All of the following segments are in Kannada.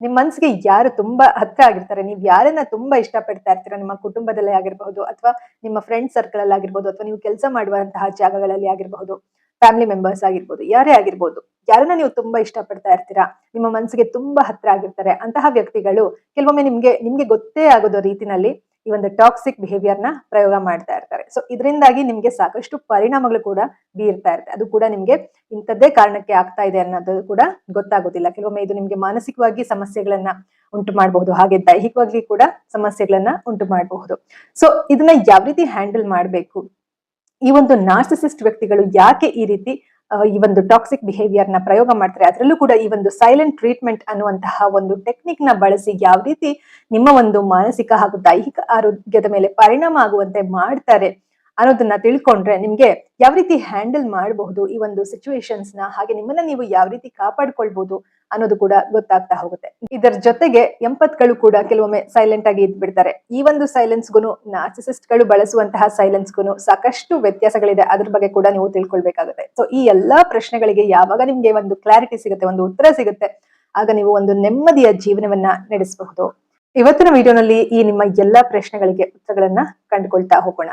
ನಿಮ್ ಮನ್ಸಿಗೆ ಯಾರು ತುಂಬಾ ಹತ್ರ ಆಗಿರ್ತಾರೆ, ನೀವು ಯಾರನ್ನ ತುಂಬಾ ಇಷ್ಟಪಡ್ತಾ ಇರ್ತೀರಾ, ನಿಮ್ಮ ಕುಟುಂಬದಲ್ಲೇ ಆಗಿರ್ಬಹುದು, ಅಥವಾ ನಿಮ್ಮ ಫ್ರೆಂಡ್ ಸರ್ಕಲ್ ಅಲ್ಲಿ ಆಗಿರ್ಬೋದು ಅಥವಾ ನೀವು ಕೆಲಸ ಮಾಡುವಂತಹ ಜಾಗಗಳಲ್ಲಿ ಆಗಿರಬಹುದು ಫ್ಯಾಮಿಲಿ ಮೆಂಬರ್ಸ್ ಆಗಿರ್ಬೋದು, ಯಾರೇ ಆಗಿರ್ಬೋದು, ಯಾರನ್ನ ನೀವು ತುಂಬಾ ಇಷ್ಟಪಡ್ತಾ ಇರ್ತೀರಾ, ನಿಮ್ಮ ಮನಸ್ಸಿಗೆ ತುಂಬಾ ಹತ್ರ ಆಗಿರ್ತಾರೆ, ಅಂತಹ ವ್ಯಕ್ತಿಗಳು ಕೆಲವೊಮ್ಮೆ ನಿಮ್ಗೆ ನಿಮ್ಗೆ ಗೊತ್ತೇ ಆಗೋದು ರೀತಿನಲ್ಲಿ. ಈ ಒಂದು ಟಾಕ್ಸಿಕ್ ಬಿಹೇವಿಯರ್ನ ಪ್ರಯೋಗ ಮಾಡ್ತಾ ಇರ್ತಾರೆ. ಸೊ ಇದರಿಂದಾಗಿ ನಿಮ್ಗೆ ಸಾಕಷ್ಟು ಪರಿಣಾಮಗಳು ಕೂಡ ಬೀರ್ತಾ ಇರುತ್ತೆ. ಅದು ಕೂಡ ನಿಮ್ಗೆ ಇಂಥದ್ದೇ ಕಾರಣಕ್ಕೆ ಆಗ್ತಾ ಇದೆ ಅನ್ನೋದು ಕೂಡ ಗೊತ್ತಾಗೋದಿಲ್ಲ. ಕೆಲವೊಮ್ಮೆ ಇದು ನಿಮ್ಗೆ ಮಾನಸಿಕವಾಗಿ ಸಮಸ್ಯೆಗಳನ್ನ ಉಂಟು ಮಾಡಬಹುದು. ಹಾಗೆ ದೈಹಿಕವಾಗಿ ಕೂಡ ಸಮಸ್ಯೆಗಳನ್ನ ಉಂಟು ಮಾಡಬಹುದು. ಸೊ ಇದನ್ನ ಯಾವ ರೀತಿ ಹ್ಯಾಂಡಲ್ ಮಾಡಬೇಕು? ಈ ಒಂದು ನಾರ್ಸಿಸಿಸ್ಟ್ ವ್ಯಕ್ತಿಗಳು ಯಾಕೆ ಈ ರೀತಿ ಈ ಒಂದು ಟಾಕ್ಸಿಕ್ ಬಿಹೇವಿಯರ್ನ ಪ್ರಯೋಗ ಮಾಡ್ತಾರೆ. ಅದರಲ್ಲೂ ಕೂಡ ಈ ಒಂದು ಸೈಲೆಂಟ್ ಟ್ರೀಟ್ಮೆಂಟ್ ಅನ್ನುವಂತಹ ಒಂದು ಟೆಕ್ನಿಕ್ನ ಬಳಸಿ ಯಾವ ರೀತಿ ನಿಮ್ಮ ಒಂದು ಮಾನಸಿಕ ಹಾಗೂ ದೈಹಿಕ ಆರೋಗ್ಯದ ಮೇಲೆ ಪರಿಣಾಮ ಆಗುವಂತೆ ಮಾಡ್ತಾರೆ. ಅನ್ನೋದನ್ನ ತಿಳ್ಕೊಂಡ್ರೆ ನಿಮ್ಗೆ ಯಾವ ರೀತಿ ಹ್ಯಾಂಡಲ್ ಮಾಡಬಹುದು ಈ ಒಂದು ಸಿಚುವೇಶನ್ಸ್ನ, ಹಾಗೆ ನಿಮ್ಮನ್ನ ನೀವು ಯಾವ ರೀತಿ ಕಾಪಾಡ್ಕೊಳ್ಬಹುದು ಅನ್ನೋದು ಕೂಡ ಗೊತ್ತಾಗ್ತಾ ಹೋಗುತ್ತೆ. ಇದರ ಜೊತೆಗೆ ಎಂಪತ್ಗಳು ಕೂಡ ಕೆಲವೊಮ್ಮೆ ಸೈಲೆಂಟ್ ಆಗಿ ಇದ್ಬಿಡ್ತಾರೆ. ಈ ಒಂದು ಸೈಲೆನ್ಸ್ಗೂ ನಾರ್ಸಿಸಿಸ್ಟ್ಗಳು ಬಳಸುವಂತಹ ಸೈಲೆನ್ಸ್ಗೂ ಸಾಕಷ್ಟು ವ್ಯತ್ಯಾಸಗಳಿದೆ. ಅದ್ರ ಬಗ್ಗೆ ಕೂಡ ನೀವು ತಿಳ್ಕೊಳ್ಬೇಕಾಗುತ್ತೆ. ಸೊ ಈ ಎಲ್ಲಾ ಪ್ರಶ್ನೆಗಳಿಗೆ ಯಾವಾಗ ನಿಮ್ಗೆ ಒಂದು ಕ್ಲಾರಿಟಿ ಸಿಗುತ್ತೆ, ಒಂದು ಉತ್ತರ ಸಿಗುತ್ತೆ, ಆಗ ನೀವು ಒಂದು ನೆಮ್ಮದಿಯ ಜೀವನವನ್ನ ನಡೆಸಬಹುದು. ಇವತ್ತಿನ ವಿಡಿಯೋನಲ್ಲಿ ಈ ನಿಮ್ಮ ಎಲ್ಲಾ ಪ್ರಶ್ನೆಗಳಿಗೆ ಉತ್ತರಗಳನ್ನ ಕಂಡುಕೊಳ್ತಾ ಹೋಗೋಣ.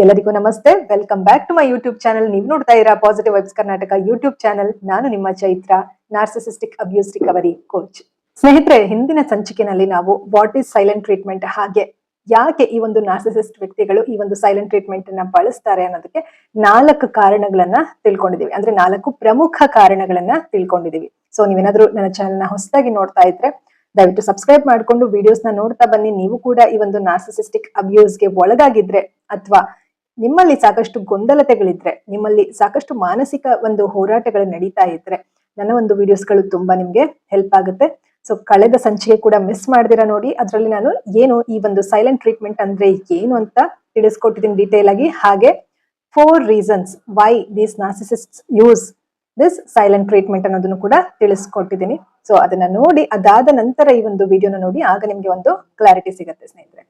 ಎಲ್ಲರಿಗೂ ನಮಸ್ತೆ. Welcome back to my YouTube channel ನೀವು ನೋಡ್ತಾ ಇರೋ positive vibes Karnataka YouTube channel ನಾನು ನಿಮ್ಮ Chaitra narcissistic abuse recovery coach ಸ್ನೇಹಿತರೆ, ಹಿಂದಿನ ಸಂಚಿಕೆನಲ್ಲಿ ನಾವು ವಾಟ್ ಈಸ್ ಸೈಲೆಂಟ್ ಟ್ರೀಟ್ಮೆಂಟ್ ಹಾಗೆ ಯಾಕೆ ಈ ಒಂದು ನಾರ್ಸಿಸಿಸ್ಟ್ ವ್ಯಕ್ತಿಗಳು ಈ ಒಂದು ಸೈಲೆಂಟ್ ಟ್ರೀಟ್ಮೆಂಟ್ ಅನ್ನ ಬಳಸ್ತಾರೆ ಅನ್ನೋದಕ್ಕೆ ನಾಲ್ಕು ಕಾರಣಗಳನ್ನ ತಿಳ್ಕೊಂಡಿದೀವಿ ಅಂದ್ರೆ ನಾಲ್ಕು ಪ್ರಮುಖ ಕಾರಣಗಳನ್ನ ತಿಳ್ಕೊಂಡಿದೀವಿ ಸೊ ನೀವೇನಾದ್ರೂ ನನ್ನ ಚಾನಲ್ನ ಹೊಸದಾಗಿ ನೋಡ್ತಾ ಇದ್ರೆ ದಯವಿಟ್ಟು ಸಬ್ಸ್ಕ್ರೈಬ್ ಮಾಡ್ಕೊಂಡು ವಿಡಿಯೋಸ್ನ ನೋಡ್ತಾ ಬನ್ನಿ. ನೀವು ಕೂಡ ಈ ಒಂದು ನಾರ್ಸಿಸಿಸ್ಟಿಕ್ ಅಬ್ಯೂಸ್ಗೆ ಒಳಗಾಗಿದ್ರೆ ಅಥವಾ ನಿಮ್ಮಲ್ಲಿ ಸಾಕಷ್ಟು ಗೊಂದಲತೆಗಳಿದ್ರೆ, ನಿಮ್ಮಲ್ಲಿ ಸಾಕಷ್ಟು ಮಾನಸಿಕ ಒಂದು ಹೋರಾಟಗಳು ನಡೀತಾ ಇದ್ರೆ ನನ್ನ ಒಂದು ವಿಡಿಯೋಸ್ಗಳು ತುಂಬಾ ನಿಮ್ಗೆ ಹೆಲ್ಪ್ ಆಗುತ್ತೆ. ಸೊ ಕಳೆದ ಸಂಚಿಕೆ ಕೂಡ ಮಿಸ್ ಮಾಡ್ದಿರ ನೋಡಿ, ಅದರಲ್ಲಿ ನಾನು ಏನು ಈ ಒಂದು ಸೈಲೆಂಟ್ ಟ್ರೀಟ್ಮೆಂಟ್ ಅಂದ್ರೆ ಏನು ಅಂತ ತಿಳಿಸ್ಕೊಟ್ಟಿದ್ದೀನಿ ಡೀಟೇಲ್ ಆಗಿ. ಹಾಗೆ four reasons why these narcissist use this silent treatment ಅನ್ನೋದನ್ನು ಕೂಡ ತಿಳಿಸ್ಕೊಟ್ಟಿದ್ದೀನಿ ಸೊ ಅದನ್ನ ನೋಡಿ, ಅದಾದ ನಂತರ ಈ ಒಂದು ವಿಡಿಯೋನ ನೋಡಿ, ಆಗ ನಿಮ್ಗೆ ಒಂದು ಕ್ಲಾರಿಟಿ ಸಿಗುತ್ತೆ ಸ್ನೇಹಿತರೆ.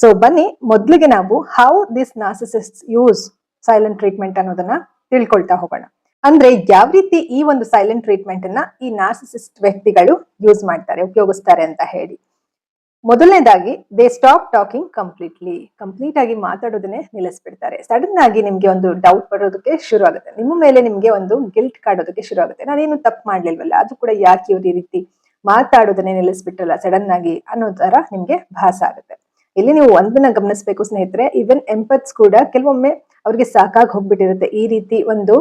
ಸೊ ಬನ್ನಿ, ಮೊದಲಿಗೆ ನಾವು how this narcissist use silent treatment ಅನ್ನೋದನ್ನ ತಿಳ್ಕೊಳ್ತಾ ಹೋಗೋಣ. ಅಂದ್ರೆ ಯಾವ ರೀತಿ ಈ ಒಂದು ಸೈಲೆಂಟ್ ಟ್ರೀಟ್ಮೆಂಟ್ ಅನ್ನ ಈ ನಾರ್ಸಿಸಿಸ್ಟ್ ವ್ಯಕ್ತಿಗಳು ಯೂಸ್ ಮಾಡ್ತಾರೆ, ಉಪಯೋಗಿಸ್ತಾರೆ ಅಂತ ಹೇಳಿ. ಮೊದಲನೇದಾಗಿ they stop talking completely complete ಆಗಿ ಮಾತಾಡೋದನ್ನೇ ನಿಲ್ಲಿಸ್ಬಿಡ್ತಾರೆ. ಸಡನ್ ಆಗಿ ನಿಮ್ಗೆ ಒಂದು ಡೌಟ್ ಬರೋದಕ್ಕೆ ಶುರು ಆಗುತ್ತೆ ನಿಮ್ಮ ಮೇಲೆ ನಿಮ್ಗೆ ಒಂದು ಗಿಲ್ಟ್ ಕಾಡೋದಕ್ಕೆ ಶುರು ಆಗುತ್ತೆ ನಾನೇನು ತಪ್ಪು ಮಾಡ್ಲಿಲ್ವಲ್ಲ? ಅದು ಕೂಡ ಯಾಕೆ ಇವ್ರು ಈ ರೀತಿ ಮಾತಾಡೋದನ್ನೇ ನಿಲ್ಲಿಸ್ಬಿಟ್ಟಲ್ಲ ಸಡನ್ ಆಗಿ ಅನ್ನೋ ತರ ನಿಮ್ಗೆ ಭಾಸ ಆಗುತ್ತೆ. ಇಲ್ಲಿ ನೀವು ಒಂದನ್ನ ಗಮನಿಸಬೇಕು ಸ್ನೇಹಿತರೆ ಈವನ್ ಎಂಪತ್ಸ್ ಕೂಡ ಕೆಲವೊಮ್ಮೆ ಅವ್ರಿಗೆ ಸಾಕಾಗಿ ಹೋಗ್ಬಿಟ್ಟಿರುತ್ತೆ. ಈ ರೀತಿ ಒಂದು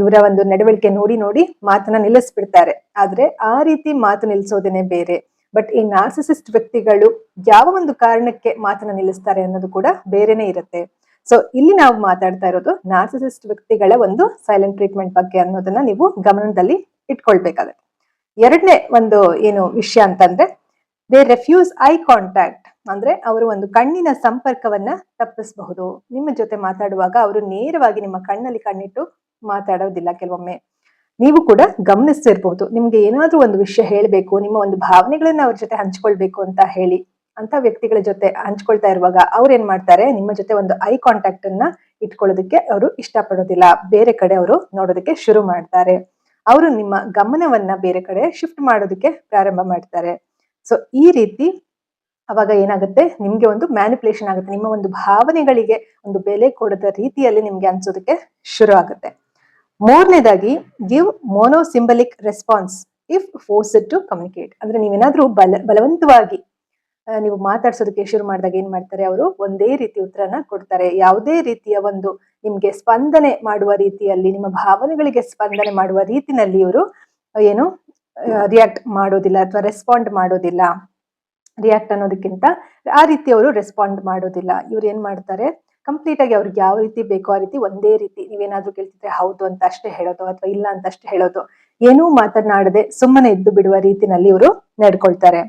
ಇವರ ಒಂದು ನಡವಳಿಕೆ ನೋಡಿ ನೋಡಿ ಮಾತನ್ನ ನಿಲ್ಲಿಸ್ಬಿಡ್ತಾರೆ. ಆದ್ರೆ ಆ ರೀತಿ ಮಾತು ನಿಲ್ಲಿಸೋದೇನೆ ಬೇರೆ. ಬಟ್ ಈ ನಾರ್ಸಿಸಿಸ್ಟ್ ವ್ಯಕ್ತಿಗಳು ಯಾವ ಒಂದು ಕಾರಣಕ್ಕೆ ಮಾತನ್ನ ನಿಲ್ಲಿಸ್ತಾರೆ ಅನ್ನೋದು ಕೂಡ ಬೇರೆನೆ ಇರುತ್ತೆ. ಸೊ ಇಲ್ಲಿ ನಾವು ಮಾತಾಡ್ತಾ ಇರೋದು ನಾರ್ಸಿಸಿಸ್ಟ್ ವ್ಯಕ್ತಿಗಳ ಒಂದು ಸೈಲೆಂಟ್ ಟ್ರೀಟ್ಮೆಂಟ್ ಬಗ್ಗೆ ಅನ್ನೋದನ್ನ ನೀವು ಗಮನದಲ್ಲಿ ಇಟ್ಕೊಳ್ಬೇಕಾಗತ್ತೆ. ಎರಡನೇ ಒಂದು ಏನು ವಿಷಯ ಅಂತಂದ್ರೆ ದೇ ರೆಫ್ಯೂಸ್ ಐ ಕಾಂಟ್ಯಾಕ್ಟ್ ಅಂದ್ರೆ ಅವರು ಒಂದು ಕಣ್ಣಿನ ಸಂಪರ್ಕವನ್ನ ತಪ್ಪಿಸಬಹುದು. ನಿಮ್ಮ ಜೊತೆ ಮಾತಾಡುವಾಗ ಅವರು ನೇರವಾಗಿ ನಿಮ್ಮ ಕಣ್ಣಲ್ಲಿ ಕಣ್ಣಿಟ್ಟು ಮಾತಾಡೋದಿಲ್ಲ ಕೆಲವೊಮ್ಮೆ. ನೀವು ಕೂಡ ಗಮನಿಸ್ತಿರ್ಬಹುದು ನಿಮ್ಗೆ ಏನಾದ್ರೂ ಒಂದು ವಿಷಯ ಹೇಳಬೇಕು, ನಿಮ್ಮ ಒಂದು ಭಾವನೆಗಳನ್ನ ಅವ್ರ ಜೊತೆ ಹಂಚ್ಕೊಳ್ಬೇಕು ಅಂತ ಹೇಳಿ, ಅಂತ ವ್ಯಕ್ತಿಗಳ ಜೊತೆ ಹಂಚ್ಕೊಳ್ತಾ ಇರುವಾಗ ಅವ್ರು ಏನ್ ಮಾಡ್ತಾರೆ? ನಿಮ್ಮ ಜೊತೆ ಒಂದು ಐ ಕಾಂಟ್ಯಾಕ್ಟ್ ಅನ್ನ ಇಟ್ಕೊಳ್ಳೋದಕ್ಕೆ ಅವರು ಇಷ್ಟಪಡೋದಿಲ್ಲ. ಬೇರೆ ಕಡೆ ಅವರು ನೋಡೋದಕ್ಕೆ ಶುರು ಮಾಡ್ತಾರೆ. ಅವರು ನಿಮ್ಮ ಗಮನವನ್ನ ಬೇರೆ ಕಡೆ ಶಿಫ್ಟ್ ಮಾಡೋದಕ್ಕೆ ಪ್ರಾರಂಭ ಮಾಡ್ತಾರೆ. ಸೊ ಈ ರೀತಿ ಅವಾಗ ಏನಾಗುತ್ತೆ? ನಿಮ್ಗೆ ಒಂದು ಮ್ಯಾನಿಪುಲೇಷನ್ ಆಗುತ್ತೆ. ನಿಮ್ಮ ಒಂದು ಭಾವನೆಗಳಿಗೆ ಒಂದು ಬೆಲೆ ಕೊಡದ ರೀತಿಯಲ್ಲಿ ನಿಮ್ಗೆ ಅನ್ಸೋದಕ್ಕೆ ಶುರು ಆಗುತ್ತೆ. ಮೂರನೇದಾಗಿ give monosyllabic response if force to communicate ಅಂದ್ರೆ ನೀವೇನಾದ್ರೂ ಬಲ, ಬಲವಂತವಾಗಿ ನೀವು ಮಾತಾಡ್ಸೋದಕ್ಕೆ ಶುರು ಮಾಡಿದಾಗ ಏನ್ ಮಾಡ್ತಾರೆ ಅವರು? ಒಂದೇ ರೀತಿ ಉತ್ತರನ ಕೊಡ್ತಾರೆ. ಯಾವುದೇ ರೀತಿಯ ಒಂದು ನಿಮ್ಗೆ ಸ್ಪಂದನೆ ಮಾಡುವ ರೀತಿಯಲ್ಲಿ, ನಿಮ್ಮ ಭಾವನೆಗಳಿಗೆ ಸ್ಪಂದನೆ ಮಾಡುವ ರೀತಿನಲ್ಲಿ ಇವರು ಏನು ರಿಯಾಕ್ಟ್ ಮಾಡೋದಿಲ್ಲ ಅಥವಾ ರೆಸ್ಪಾಂಡ್ ಮಾಡೋದಿಲ್ಲ. ರಿಯಾಕ್ಟ್ ಅನ್ನೋದಕ್ಕಿಂತ ಆ ರೀತಿ ಅವರು ರೆಸ್ಪಾಂಡ್ ಮಾಡೋದಿಲ್ಲ. ಇವ್ರು ಏನ್ ಮಾಡ್ತಾರೆ? ಕಂಪ್ಲೀಟ್ ಆಗಿ ಅವ್ರಿಗೆ ಯಾವ ರೀತಿ ಬೇಕೋ ಆ ರೀತಿ ಒಂದೇ ರೀತಿ ನೀವೇನಾದ್ರೂ ಕೇಳ್ತಿದ್ರೆ ಹೌದು ಅಂತ ಅಷ್ಟೇ ಹೇಳೋದು ಅಥವಾ ಇಲ್ಲ ಅಂತ ಅಷ್ಟೇ ಹೇಳೋದು. ಏನೂ ಮಾತನಾಡದೆ ಸುಮ್ಮನೆ ಇದ್ದು ಬಿಡುವ ರೀತಿನಲ್ಲಿ ಇವರು ನಡ್ಕೊಳ್ತಾರೆ.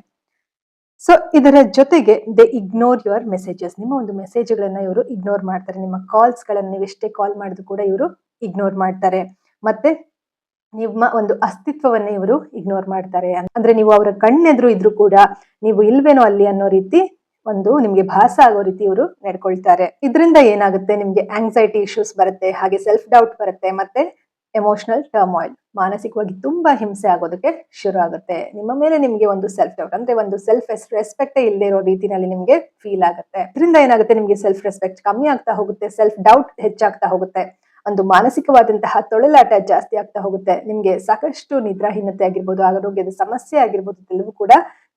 ಸೊ ಇದರ ಜೊತೆಗೆ ದೇ ಇಗ್ನೋರ್ ಯುವರ್ ಮೆಸೇಜಸ್ ನಿಮ್ಮ ಒಂದು ಮೆಸೇಜ್ಗಳನ್ನ ಇವರು ಇಗ್ನೋರ್ ಮಾಡ್ತಾರೆ. ನಿಮ್ಮ ಕಾಲ್ಸ್ ಗಳನ್ನ ನೀವು ಎಷ್ಟೇ ಕಾಲ್ ಮಾಡಿದ್ರು ಕೂಡ ಇವರು ಇಗ್ನೋರ್ ಮಾಡ್ತಾರೆ. ಮತ್ತೆ ನಿಮ್ಮ ಒಂದು ಅಸ್ತಿತ್ವವನ್ನೇ ಇವರು ಇಗ್ನೋರ್ ಮಾಡ್ತಾರೆ ಅಂದ್ರೆ ನೀವು ಅವರ ಕಣ್ಣೆದ್ರು ಇದ್ರು ಕೂಡ ನೀವು ಇಲ್ವೇನೋ ಅಲ್ಲಿ ಅನ್ನೋ ರೀತಿ ಒಂದು ನಿಮ್ಗೆ ಭಾಸ ಆಗೋ ರೀತಿ ಇವರು ನಡ್ಕೊಳ್ತಾರೆ. ಇದರಿಂದ ಏನಾಗುತ್ತೆ? ನಿಮ್ಗೆ ಆಂಗ್ಸೈಟಿ ಇಶ್ಯೂಸ್ ಬರುತ್ತೆ, ಹಾಗೆ ಸೆಲ್ಫ್ ಡೌಟ್ ಬರುತ್ತೆ, ಮತ್ತೆ ಎಮೋಷನಲ್ ಟರ್ಮಾಯಿಲ್ ಮಾನಸಿಕವಾಗಿ ತುಂಬಾ ಹಿಂಸೆ ಆಗೋದಕ್ಕೆ ಶುರು ಆಗುತ್ತೆ. ನಿಮ್ಮ ಮೇಲೆ ನಿಮ್ಗೆ ಒಂದು ಸೆಲ್ಫ್ ಡೌಟ್ ಅಂದ್ರೆ ಒಂದು ಸೆಲ್ಫ್ ರೆಸ್ಪೆಕ್ಟೇ ಇಲ್ಲದೆ ಇರೋ ರೀತಿನಲ್ಲಿ ನಿಮ್ಗೆ ಫೀಲ್ ಆಗುತ್ತೆ. ಇದರಿಂದ ಏನಾಗುತ್ತೆ? ನಿಮ್ಗೆ ಸೆಲ್ಫ್ ರೆಸ್ಪೆಕ್ಟ್ ಕಮ್ಮಿ ಆಗ್ತಾ ಹೋಗುತ್ತೆ ಸೆಲ್ಫ್ ಡೌಟ್ ಹೆಚ್ಚಾಗ್ತಾ ಹೋಗುತ್ತೆ. ಒಂದು ಮಾನಸಿಕವಾದಂತಹ ತೊಳಲಾಟ ಜಾಸ್ತಿ ಆಗ್ತಾ ಹೋಗುತ್ತೆ. ನಿಮ್ಗೆ ಸಾಕಷ್ಟು ನಿದ್ರಾಹೀನತೆ ಆಗಿರ್ಬೋದು, ಆರೋಗ್ಯದ ಸಮಸ್ಯೆ ಆಗಿರ್ಬೋದು ಎಲ್ಲವೂ ಕೂಡ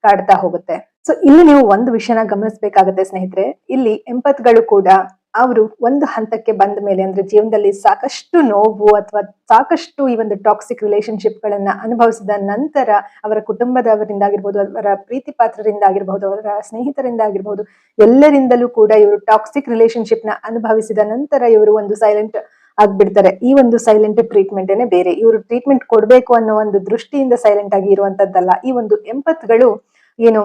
ಕಾಡ್ತಾ ಹೋಗುತ್ತೆ. ಸೊ ಇಲ್ಲಿ ನೀವು ಒಂದು ವಿಷಯನ ಗಮನಿಸಬೇಕಾಗುತ್ತೆ ಸ್ನೇಹಿತರೆ. ಇಲ್ಲಿ ಎಂಪತ್ಗಳು ಕೂಡ ಅವರು ಒಂದು ಹಂತಕ್ಕೆ ಬಂದ ಮೇಲೆ ಅಂದ್ರೆ ಜೀವನದಲ್ಲಿ ಸಾಕಷ್ಟು ನೋವು ಅಥವಾ ಸಾಕಷ್ಟು ಈ ಒಂದು ಟಾಕ್ಸಿಕ್ ರಿಲೇಶನ್ಶಿಪ್ ಗಳನ್ನ ಅನುಭವಿಸಿದ ನಂತರ ಅವರ ಕುಟುಂಬದವರಿಂದ ಆಗಿರ್ಬೋದು, ಅವರ ಪ್ರೀತಿ ಪಾತ್ರರಿಂದ ಆಗಿರ್ಬಹುದು ಅವರ ಸ್ನೇಹಿತರಿಂದ ಆಗಿರ್ಬಹುದು ಎಲ್ಲರಿಂದಲೂ ಕೂಡ ಇವರು ಟಾಕ್ಸಿಕ್ ರಿಲೇಶನ್ಶಿಪ್ನ ಅನುಭವಿಸಿದ ನಂತರ ಇವರು ಒಂದು ಸೈಲೆಂಟ್ ಆಗ್ಬಿಡ್ತಾರೆ. ಈ ಒಂದು ಸೈಲೆಂಟ್ ಟ್ರೀಟ್ಮೆಂಟ್ ಏನೇ ಬೇರೆ, ಇವರು ಟ್ರೀಟ್ಮೆಂಟ್ ಕೊಡ್ಬೇಕು ಅನ್ನೋ ಒಂದು ದೃಷ್ಟಿಯಿಂದ ಸೈಲೆಂಟ್ ಆಗಿ ಇರುವಂತದ್ದಲ್ಲ. ಈ ಒಂದು ಎಂಪತ್ಗಳು ಏನು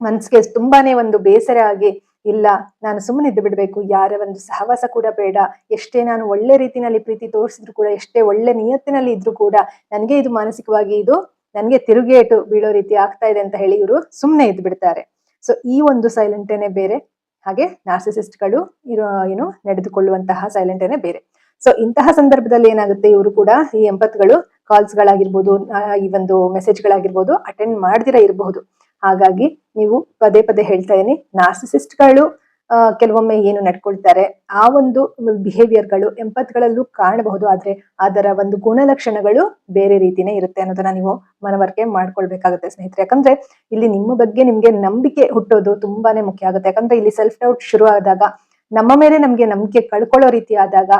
ಮನ್ಸಿಗೆ ತುಂಬಾನೇ ಒಂದು ಬೇಸರ ಆಗಿ, ಇಲ್ಲ, ನಾನು ಸುಮ್ಮನೆ ಇದ್ದು ಬಿಡ್ಬೇಕು, ಯಾರ ಒಂದು ಸಹವಾಸ ಕೂಡ ಬೇಡ, ಎಷ್ಟೇ ನಾನು ಒಳ್ಳೆ ರೀತಿನಲ್ಲಿ ಪ್ರೀತಿ ತೋರಿಸಿದ್ರು ಕೂಡ, ಎಷ್ಟೇ ಒಳ್ಳೆ ನಿಯತ್ತಿನಲ್ಲಿ ಇದ್ರು ಕೂಡ, ನನಗೆ ಇದು ಮಾನಸಿಕವಾಗಿ ಇದು, ನನಗೆ ತಿರುಗೇಟು ಬೀಳೋ ರೀತಿ ಆಗ್ತಾ ಇದೆ ಅಂತ ಹೇಳಿ ಇವರು ಸುಮ್ಮನೆ ಇದ್ದು ಬಿಡ್ತಾರೆ. ಸೊ ಈ ಒಂದು ಸೈಲೆಂಟೇನೆ ಬೇರೆ, ಹಾಗೆ ನಾರ್ಸಿಸಿಸ್ಟ್ಗಳು ಇರೋ, ಏನು, ನಡೆದುಕೊಳ್ಳುವಂತಹ ಸೈಲೆಂಟೇನೆ ಬೇರೆ. ಸೊ ಇಂತಹ ಸಂದರ್ಭದಲ್ಲಿ ಏನಾಗುತ್ತೆ? ಇವರು ಕೂಡ ಈ ಎಂಪತ್ಗಳು ಕಾಲ್ಸ್ ಗಳಾಗಿರ್ಬೋದು ಆ, ಈ ಒಂದು ಮೆಸೇಜ್ ಗಳಾಗಿರ್ಬೋದು ಅಟೆಂಡ್ ಮಾಡದಿರ ಇರಬಹುದು. ಹಾಗಾಗಿ ನೀವು ಪದೇ ಪದೇ ಹೇಳ್ತಾ ಇದೀನಿ ನಾರ್ಸಿಸಿಸ್ಟ್ಗಳು ಕೆಲವೊಮ್ಮೆ ಏನು ನಡ್ಕೊಳ್ತಾರೆ ಆ ಒಂದು ಬಿಹೇವಿಯರ್ಗಳು ಎಂಪತ್ಗಳಲ್ಲೂ ಕಾಣಬಹುದು ಆದ್ರೆ ಅದರ ಒಂದು ಗುಣಲಕ್ಷಣಗಳು ಬೇರೆ ರೀತಿನೇ ಇರುತ್ತೆ ಅನ್ನೋದನ್ನ ನೀವು ಮನವರಿಕೆ ಮಾಡ್ಕೊಳ್ಬೇಕಾಗುತ್ತೆ ಸ್ನೇಹಿತರೆ. ಯಾಕಂದ್ರೆ ಇಲ್ಲಿ ನಿಮ್ಮ ಬಗ್ಗೆ ನಿಮ್ಗೆ ನಂಬಿಕೆ ಹುಟ್ಟೋದು ತುಂಬಾನೇ ಮುಖ್ಯ ಆಗುತ್ತೆ. ಯಾಕಂದ್ರೆ ಇಲ್ಲಿ ಸೆಲ್ಫ್ ಡೌಟ್ ಶುರು ಆದಾಗ ನಮ್ಮ ಮೇಲೆ ನಮ್ಗೆ ನಂಬಿಕೆ ಕಳ್ಕೊಳ್ಳೋ ರೀತಿ ಆದಾಗ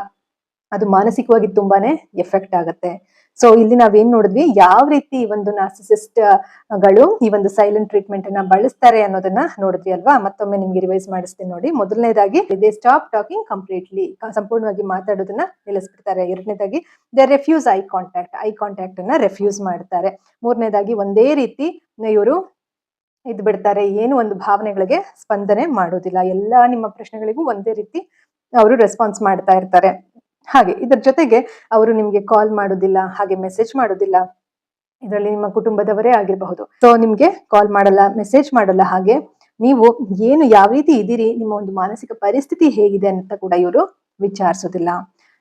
ಅದು ಮಾನಸಿಕವಾಗಿ ತುಂಬಾನೇ ಎಫೆಕ್ಟ್ ಆಗುತ್ತೆ. ಸೊ ಇಲ್ಲಿ ನಾವೇನ್ ನೋಡಿದ್ವಿ? ಯಾವ ರೀತಿ ಈ ಒಂದು ನಾರ್ಸಿಸಿಸ್ಟ್ಗಳು ಈ ಒಂದು ಸೈಲೆಂಟ್ ಟ್ರೀಟ್ಮೆಂಟ್ ಅನ್ನ ಬಳಸ್ತಾರೆ ಅನ್ನೋದನ್ನ ನೋಡಿದ್ವಿ ಅಲ್ವಾ? ಮತ್ತೊಮ್ಮೆ ನಿಮ್ಗೆ ರಿವೈಸ್ ಮಾಡಿಸ್ತೀನಿ ನೋಡಿ. ಮೊದಲನೇದಾಗಿ ದೇ ಸ್ಟಾಪ್ ಟಾಕಿಂಗ್ ಕಂಪ್ಲೀಟ್ಲಿ ಸಂಪೂರ್ಣವಾಗಿ ಮಾತಾಡೋದನ್ನ ನಿಲ್ಲಿಸ್ಬಿಡ್ತಾರೆ. ಎರಡನೇದಾಗಿ they refuse eye contact eye contact ಅನ್ನ ರೆಫ್ಯೂಸ್ ಮಾಡ್ತಾರೆ. ಮೂರನೇದಾಗಿ, ಒಂದೇ ರೀತಿ ಇವರು ಇದ್ ಬಿಡ್ತಾರೆ. ಏನು ಒಂದು ಭಾವನೆಗಳಿಗೆ ಸ್ಪಂದನೆ ಮಾಡೋದಿಲ್ಲ. ಎಲ್ಲಾ ನಿಮ್ಮ ಪ್ರಶ್ನೆಗಳಿಗೂ ಒಂದೇ ರೀತಿ ಅವರು ರೆಸ್ಪಾನ್ಸ್ ಮಾಡ್ತಾ ಇರ್ತಾರೆ. ಹಾಗೆ ಇದ್ರ ಜೊತೆಗೆ ಅವರು ನಿಮ್ಗೆ ಕಾಲ್ ಮಾಡೋದಿಲ್ಲ, ಹಾಗೆ ಮೆಸೇಜ್ ಮಾಡೋದಿಲ್ಲ. ಇದರಲ್ಲಿ ನಿಮ್ಮ ಕುಟುಂಬದವರೇ ಆಗಿರಬಹುದು. ಸೊ ನಿಮ್ಗೆ ಕಾಲ್ ಮಾಡಲ್ಲ ಮೆಸೇಜ್ ಮಾಡಲ್ಲ ಹಾಗೆ ನೀವು ಏನು ಯಾವ ರೀತಿ ಇದ್ದೀರಿ, ನಿಮ್ಮ ಒಂದು ಮಾನಸಿಕ ಪರಿಸ್ಥಿತಿ ಹೇಗಿದೆ ಅಂತ ಕೂಡ ಇವರು ವಿಚಾರಿಸೋದಿಲ್ಲ.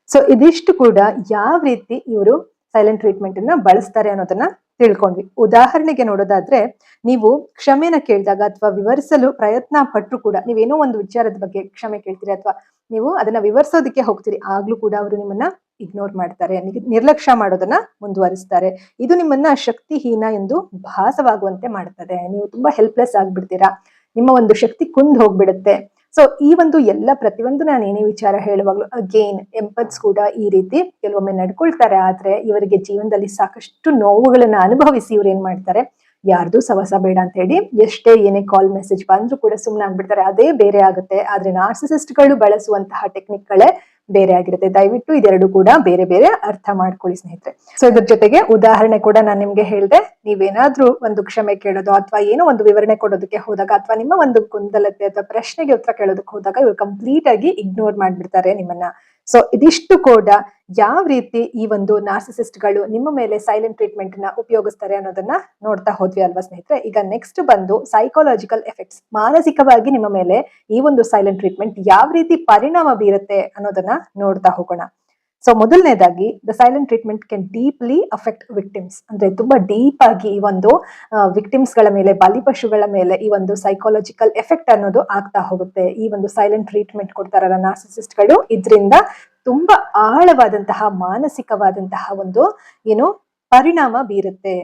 ಸೊ ಇದಿಷ್ಟು ಕೂಡ ಯಾವ ರೀತಿ ಇವರು ಸೈಲೆಂಟ್ ಟ್ರೀಟ್ಮೆಂಟ್ ಅನ್ನ ಬಳಸ್ತಾರೆ ಅನ್ನೋದನ್ನ ತಿಳ್ಕೊಂಡ್ವಿ. ಉದಾಹರಣೆಗೆ ನೋಡೋದಾದ್ರೆ, ನೀವು ಕ್ಷಮೆನ ಕೇಳಿದಾಗ ಅಥವಾ ವಿವರಿಸಲು ಪ್ರಯತ್ನ ಪಟ್ಟರು ಕೂಡ, ನೀವೇನೋ ಒಂದು ವಿಚಾರದ ಬಗ್ಗೆ ಕ್ಷಮೆ ಕೇಳ್ತೀರಿ ಅಥವಾ ನೀವು ಅದನ್ನ ವಿವರಿಸೋದಕ್ಕೆ ಹೋಗ್ತೀರಿ, ಆಗ್ಲೂ ಕೂಡ ಅವರು ನಿಮ್ಮನ್ನ ಇಗ್ನೋರ್ ಮಾಡ್ತಾರೆ ನಿರ್ಲಕ್ಷ್ಯ ಮಾಡೋದನ್ನ ಮುಂದುವರಿಸ್ತಾರೆ. ಇದು ನಿಮ್ಮನ್ನ ಶಕ್ತಿಹೀನ ಎಂದು ಭಾಸವಾಗುವಂತೆ ಮಾಡ್ತದೆ. ನೀವು ತುಂಬಾ ಹೆಲ್ಪ್ಲೆಸ್ ಆಗ್ಬಿಡ್ತೀರಾ. ನಿಮ್ಮ ಒಂದು ಶಕ್ತಿ ಕುಂದ್ ಹೋಗ್ಬಿಡುತ್ತೆ. ಸೊ ಈ ಒಂದು ಎಲ್ಲ ಪ್ರತಿಯೊಂದು ನಾನು ಏನೇ ವಿಚಾರ ಹೇಳುವಾಗಲೂ ಅಗೇನ್ ಎಂಪತ್ಸ್ ಕೂಡ ಈ ರೀತಿ ಕೆಲವೊಮ್ಮೆ ನಡ್ಕೊಳ್ತಾರೆ. ಆದ್ರೆ, ಇವರಿಗೆ ಜೀವನದಲ್ಲಿ ಸಾಕಷ್ಟು ನೋವುಗಳನ್ನ ಅನುಭವಿಸಿ ಇವ್ರು ಏನ್ ಮಾಡ್ತಾರೆ? ಯಾರ್ದು ಸವಸ ಬೇಡ ಅಂತ ಹೇಳಿ, ಎಷ್ಟೇ ಏನೇ ಕಾಲ್ ಮೆಸೇಜ್ ಬಂದ್ರು ಕೂಡ ಸುಮ್ಮನೆ ಆಗ್ಬಿಡ್ತಾರೆ ಅದೇ ಬೇರೆ ಆಗುತ್ತೆ. ಆದ್ರೆ ನಾರ್ಸಿಸಿಸ್ಟ್ಗಳು ಬಳಸುವಂತಹ ಟೆಕ್ನಿಕ್ಗಳೇ ಬೇರೆ ಆಗಿರುತ್ತೆ. ದಯವಿಟ್ಟು ಇದೆರಡು ಕೂಡ ಬೇರೆ ಬೇರೆ ಅರ್ಥ ಮಾಡ್ಕೊಳ್ಳಿ ಸ್ನೇಹಿತರೆ. ಸೊ ಇದ್ರ ಜೊತೆಗೆ ಉದಾಹರಣೆ ಕೂಡ ನಾನು ನಿಮ್ಗೆ ಹೇಳ್ದೆ. ನೀವೇನಾದ್ರೂ ಒಂದು ಕ್ಷಮೆ ಕೇಳೋದು ಅಥವಾ ಏನೋ ಒಂದು ವಿವರಣೆ ಕೊಡೋದಕ್ಕೆ ಹೋದಾಗ ಅಥವಾ ನಿಮ್ಮ ಒಂದು ಗೊಂದಲತೆ ಅಥವಾ ಪ್ರಶ್ನೆಗೆ ಉತ್ತರ ಕೇಳೋದಕ್ಕೆ ಹೋದಾಗ ಇವ್ರು ಕಂಪ್ಲೀಟ್ ಆಗಿ ಇಗ್ನೋರ್ ಮಾಡ್ಬಿಡ್ತಾರೆ ನಿಮ್ಮನ್ನ. ಸೊ ಇದಿಷ್ಟು ಕೂಡ ಯಾವ ರೀತಿ ಈ ಒಂದು ನಾರ್ಸಿಸಿಸ್ಟ್ಗಳು ನಿಮ್ಮ ಮೇಲೆ ಸೈಲೆಂಟ್ ಟ್ರೀಟ್ಮೆಂಟ್ನ ಉಪಯೋಗಿಸ್ತಾರೆ ಅನ್ನೋದನ್ನ ನೋಡ್ತಾ ಹೋದ್ವಿ ಅಲ್ವಾ ಸ್ನೇಹಿತರೆ? ಈಗ ನೆಕ್ಸ್ಟ್ ಬಂದು ಸೈಕೋಲಾಜಿಕಲ್ ಎಫೆಕ್ಟ್ಸ್ ಮಾನಸಿಕವಾಗಿ ನಿಮ್ಮ ಮೇಲೆ ಈ ಒಂದು ಸೈಲೆಂಟ್ ಟ್ರೀಟ್ಮೆಂಟ್ ಯಾವ ರೀತಿ ಪರಿಣಾಮ ಬೀರುತ್ತೆ ಅನ್ನೋದನ್ನ ನೋಡ್ತಾ ಹೋಗೋಣ. ಸೊ ಮೊದಲನೇದಾಗಿ the silent treatment can deeply affect victims ಅಂದ್ರೆ ತುಂಬಾ ಡೀಪ್ ಆಗಿ ಈ ಒಂದು ವಿಕ್ಟಿಮ್ಸ್ಗಳ ಮೇಲೆ ಬಲಿಪಶುಗಳ ಮೇಲೆ ಈ ಒಂದು ಸೈಕಾಲಜಿಕಲ್ ಎಫೆಕ್ಟ್ ಅನ್ನೋದು ಆಗ್ತಾ ಹೋಗುತ್ತೆ. ಈ ಒಂದು ಸೈಲೆಂಟ್ ಟ್ರೀಟ್ಮೆಂಟ್ ಕೊಡ್ತಾರಲ್ಲ ನಾರ್ಸಿಸಿಸ್ಟ್ಗಳು. ಇದರಿಂದ ತುಂಬಾ ಆಳವಾದಂತಹ, ಮಾನಸಿಕವಾದಂತಹ ಒಂದು, ಏನು, ಪರಿಣಾಮ ಬೀರುತ್ತೆ.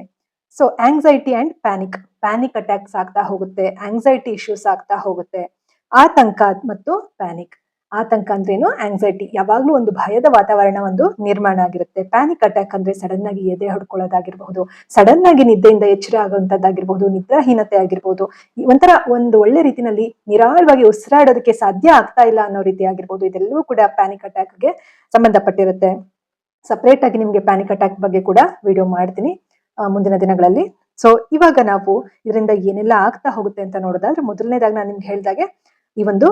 So anxiety and panic panic attacks ಆಗ್ತಾ ಹೋಗುತ್ತೆ. ಆಂಗ್ಸೈಟಿ ಇಶ್ಯೂಸ್ ಆಗ್ತಾ ಹೋಗುತ್ತೆ. ಆತಂಕ ಮತ್ತು ಪ್ಯಾನಿಕ್ ಆತಂಕ ಅಂದ್ರೇನು ಆಂಗ್ಸೈಟಿ ಯಾವಾಗ್ಲೂ ಒಂದು ಭಯದ ವಾತಾವರಣ ಒಂದು ನಿರ್ಮಾಣ ಆಗಿರುತ್ತೆ. ಪ್ಯಾನಿಕ್ ಅಟ್ಯಾಕ್ ಅಂದ್ರೆ ಸಡನ್ ಆಗಿ ಎದೆ ಹೊಡ್ಕೊಳ್ಳೋದಾಗಿರಬಹುದು ಸಡನ್ ಆಗಿ ನಿದ್ದೆಯಿಂದ ಎಚ್ಚರ ಆಗುವಂತದ್ದಾಗಿರ್ಬಹುದು ನಿದ್ರಾಹೀನತೆ ಆಗಿರ್ಬೋದು ಈ ಒಂಥರ ಒಂದು ಒಳ್ಳೆ ರೀತಿನಲ್ಲಿ ನಿರಾಳವಾಗಿ ಉಸಿರಾಡೋದಕ್ಕೆ ಸಾಧ್ಯ ಆಗ್ತಾ ಇಲ್ಲ ಅನ್ನೋ ರೀತಿ ಆಗಿರ್ಬೋದು. ಇದೆಲ್ಲವೂ ಕೂಡ ಪ್ಯಾನಿಕ್ ಅಟ್ಯಾಕ್ಗೆ ಸಂಬಂಧಪಟ್ಟಿರುತ್ತೆ. ಸಪರೇಟ್ ಆಗಿ ನಿಮ್ಗೆ ಪ್ಯಾನಿಕ್ ಅಟ್ಯಾಕ್ ಬಗ್ಗೆ ಕೂಡ ವಿಡಿಯೋ ಮಾಡ್ತೀನಿ ಮುಂದಿನ ದಿನಗಳಲ್ಲಿ. ಸೊ ಇವಾಗ ನಾವು ಇದರಿಂದ ಏನೆಲ್ಲ ಆಗ್ತಾ ಹೋಗುತ್ತೆ ಅಂತ ನೋಡೋದಾದ್ರೆ, ಮೊದಲನೇದಾಗಿ ನಾನು ನಿಮ್ಗೆ ಹೇಳಿದಾಗೆ ಈ ಒಂದು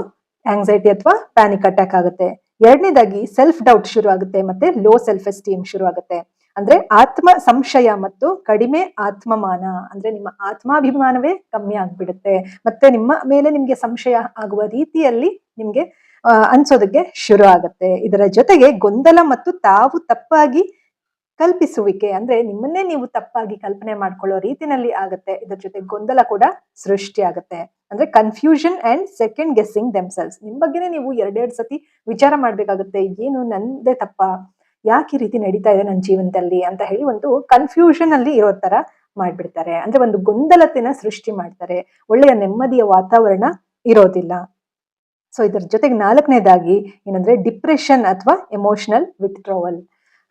ಆಂಗ್ಸೈಟಿ ಅಥವಾ ಪ್ಯಾನಿಕ್ ಅಟ್ಯಾಕ್ ಆಗುತ್ತೆ. ಎರಡನೇದಾಗಿ ಸೆಲ್ಫ್ ಡೌಟ್ ಶುರು ಆಗುತ್ತೆ ಮತ್ತೆ ಲೋ ಸೆಲ್ಫ್ ಎಸ್ಟೀಮ್ ಶುರು ಆಗುತ್ತೆ ಅಂದ್ರೆ ಆತ್ಮ ಸಂಶಯ ಮತ್ತು ಕಡಿಮೆ ಆತ್ಮಮಾನ. ಅಂದ್ರೆ ನಿಮ್ಮ ಆತ್ಮಾಭಿಮಾನವೇ ಕಮ್ಮಿ ಆಗ್ಬಿಡುತ್ತೆ. ಮತ್ತೆ ನಿಮ್ಮ ಮೇಲೆ ನಿಮ್ಗೆ ಸಂಶಯ ಆಗುವ ರೀತಿಯಲ್ಲಿ ನಿಮ್ಗೆ ಅನ್ಸೋದಕ್ಕೆ ಶುರು ಆಗುತ್ತೆ. ಇದರ ಜೊತೆಗೆ ಗೊಂದಲ ಮತ್ತು ತಾವು ತಪ್ಪಾಗಿ ಕಲ್ಪಿಸುವಿಕೆ, ಅಂದ್ರೆ ನಿಮ್ಮನ್ನೇ ನೀವು ತಪ್ಪಾಗಿ ಕಲ್ಪನೆ ಮಾಡ್ಕೊಳ್ಳೋ ರೀತಿನಲ್ಲಿ ಆಗುತ್ತೆ. ಇದರ ಜೊತೆ ಗೊಂದಲ ಕೂಡ ಸೃಷ್ಟಿ ಆಗುತ್ತೆ ಅಂದ್ರೆ confusion and second guessing themselves ನಿಮ್ ಬಗ್ಗೆನೇ ನೀವು ಎರಡೆರಡು ಸತಿ ವಿಚಾರ ಮಾಡ್ಬೇಕಾಗುತ್ತೆ, ಏನು ನಂದೇ ತಪ್ಪ, ಯಾಕೆ ಈ ರೀತಿ ನಡೀತಾ ಇದೆ ನನ್ನ ಜೀವನದಲ್ಲಿ ಅಂತ ಹೇಳಿ ಒಂದು ಕನ್ಫ್ಯೂಷನ್ ಅಲ್ಲಿ ಇರೋ ತರ ಮಾಡ್ಬಿಡ್ತಾರೆ. ಅಂದ್ರೆ ಒಂದು ಗೊಂದಲತೆನ ಸೃಷ್ಟಿ ಮಾಡ್ತಾರೆ. ಒಳ್ಳೆಯ ನೆಮ್ಮದಿಯ ವಾತಾವರಣ ಇರೋದಿಲ್ಲ. ಸೊ ಇದರ ಜೊತೆಗೆ ನಾಲ್ಕನೇದಾಗಿ ಏನಂದ್ರೆ ಡಿಪ್ರೆಷನ್ ಅಥವಾ ಎಮೋಷನಲ್ ವಿತ್ಡ್ರಾವಲ್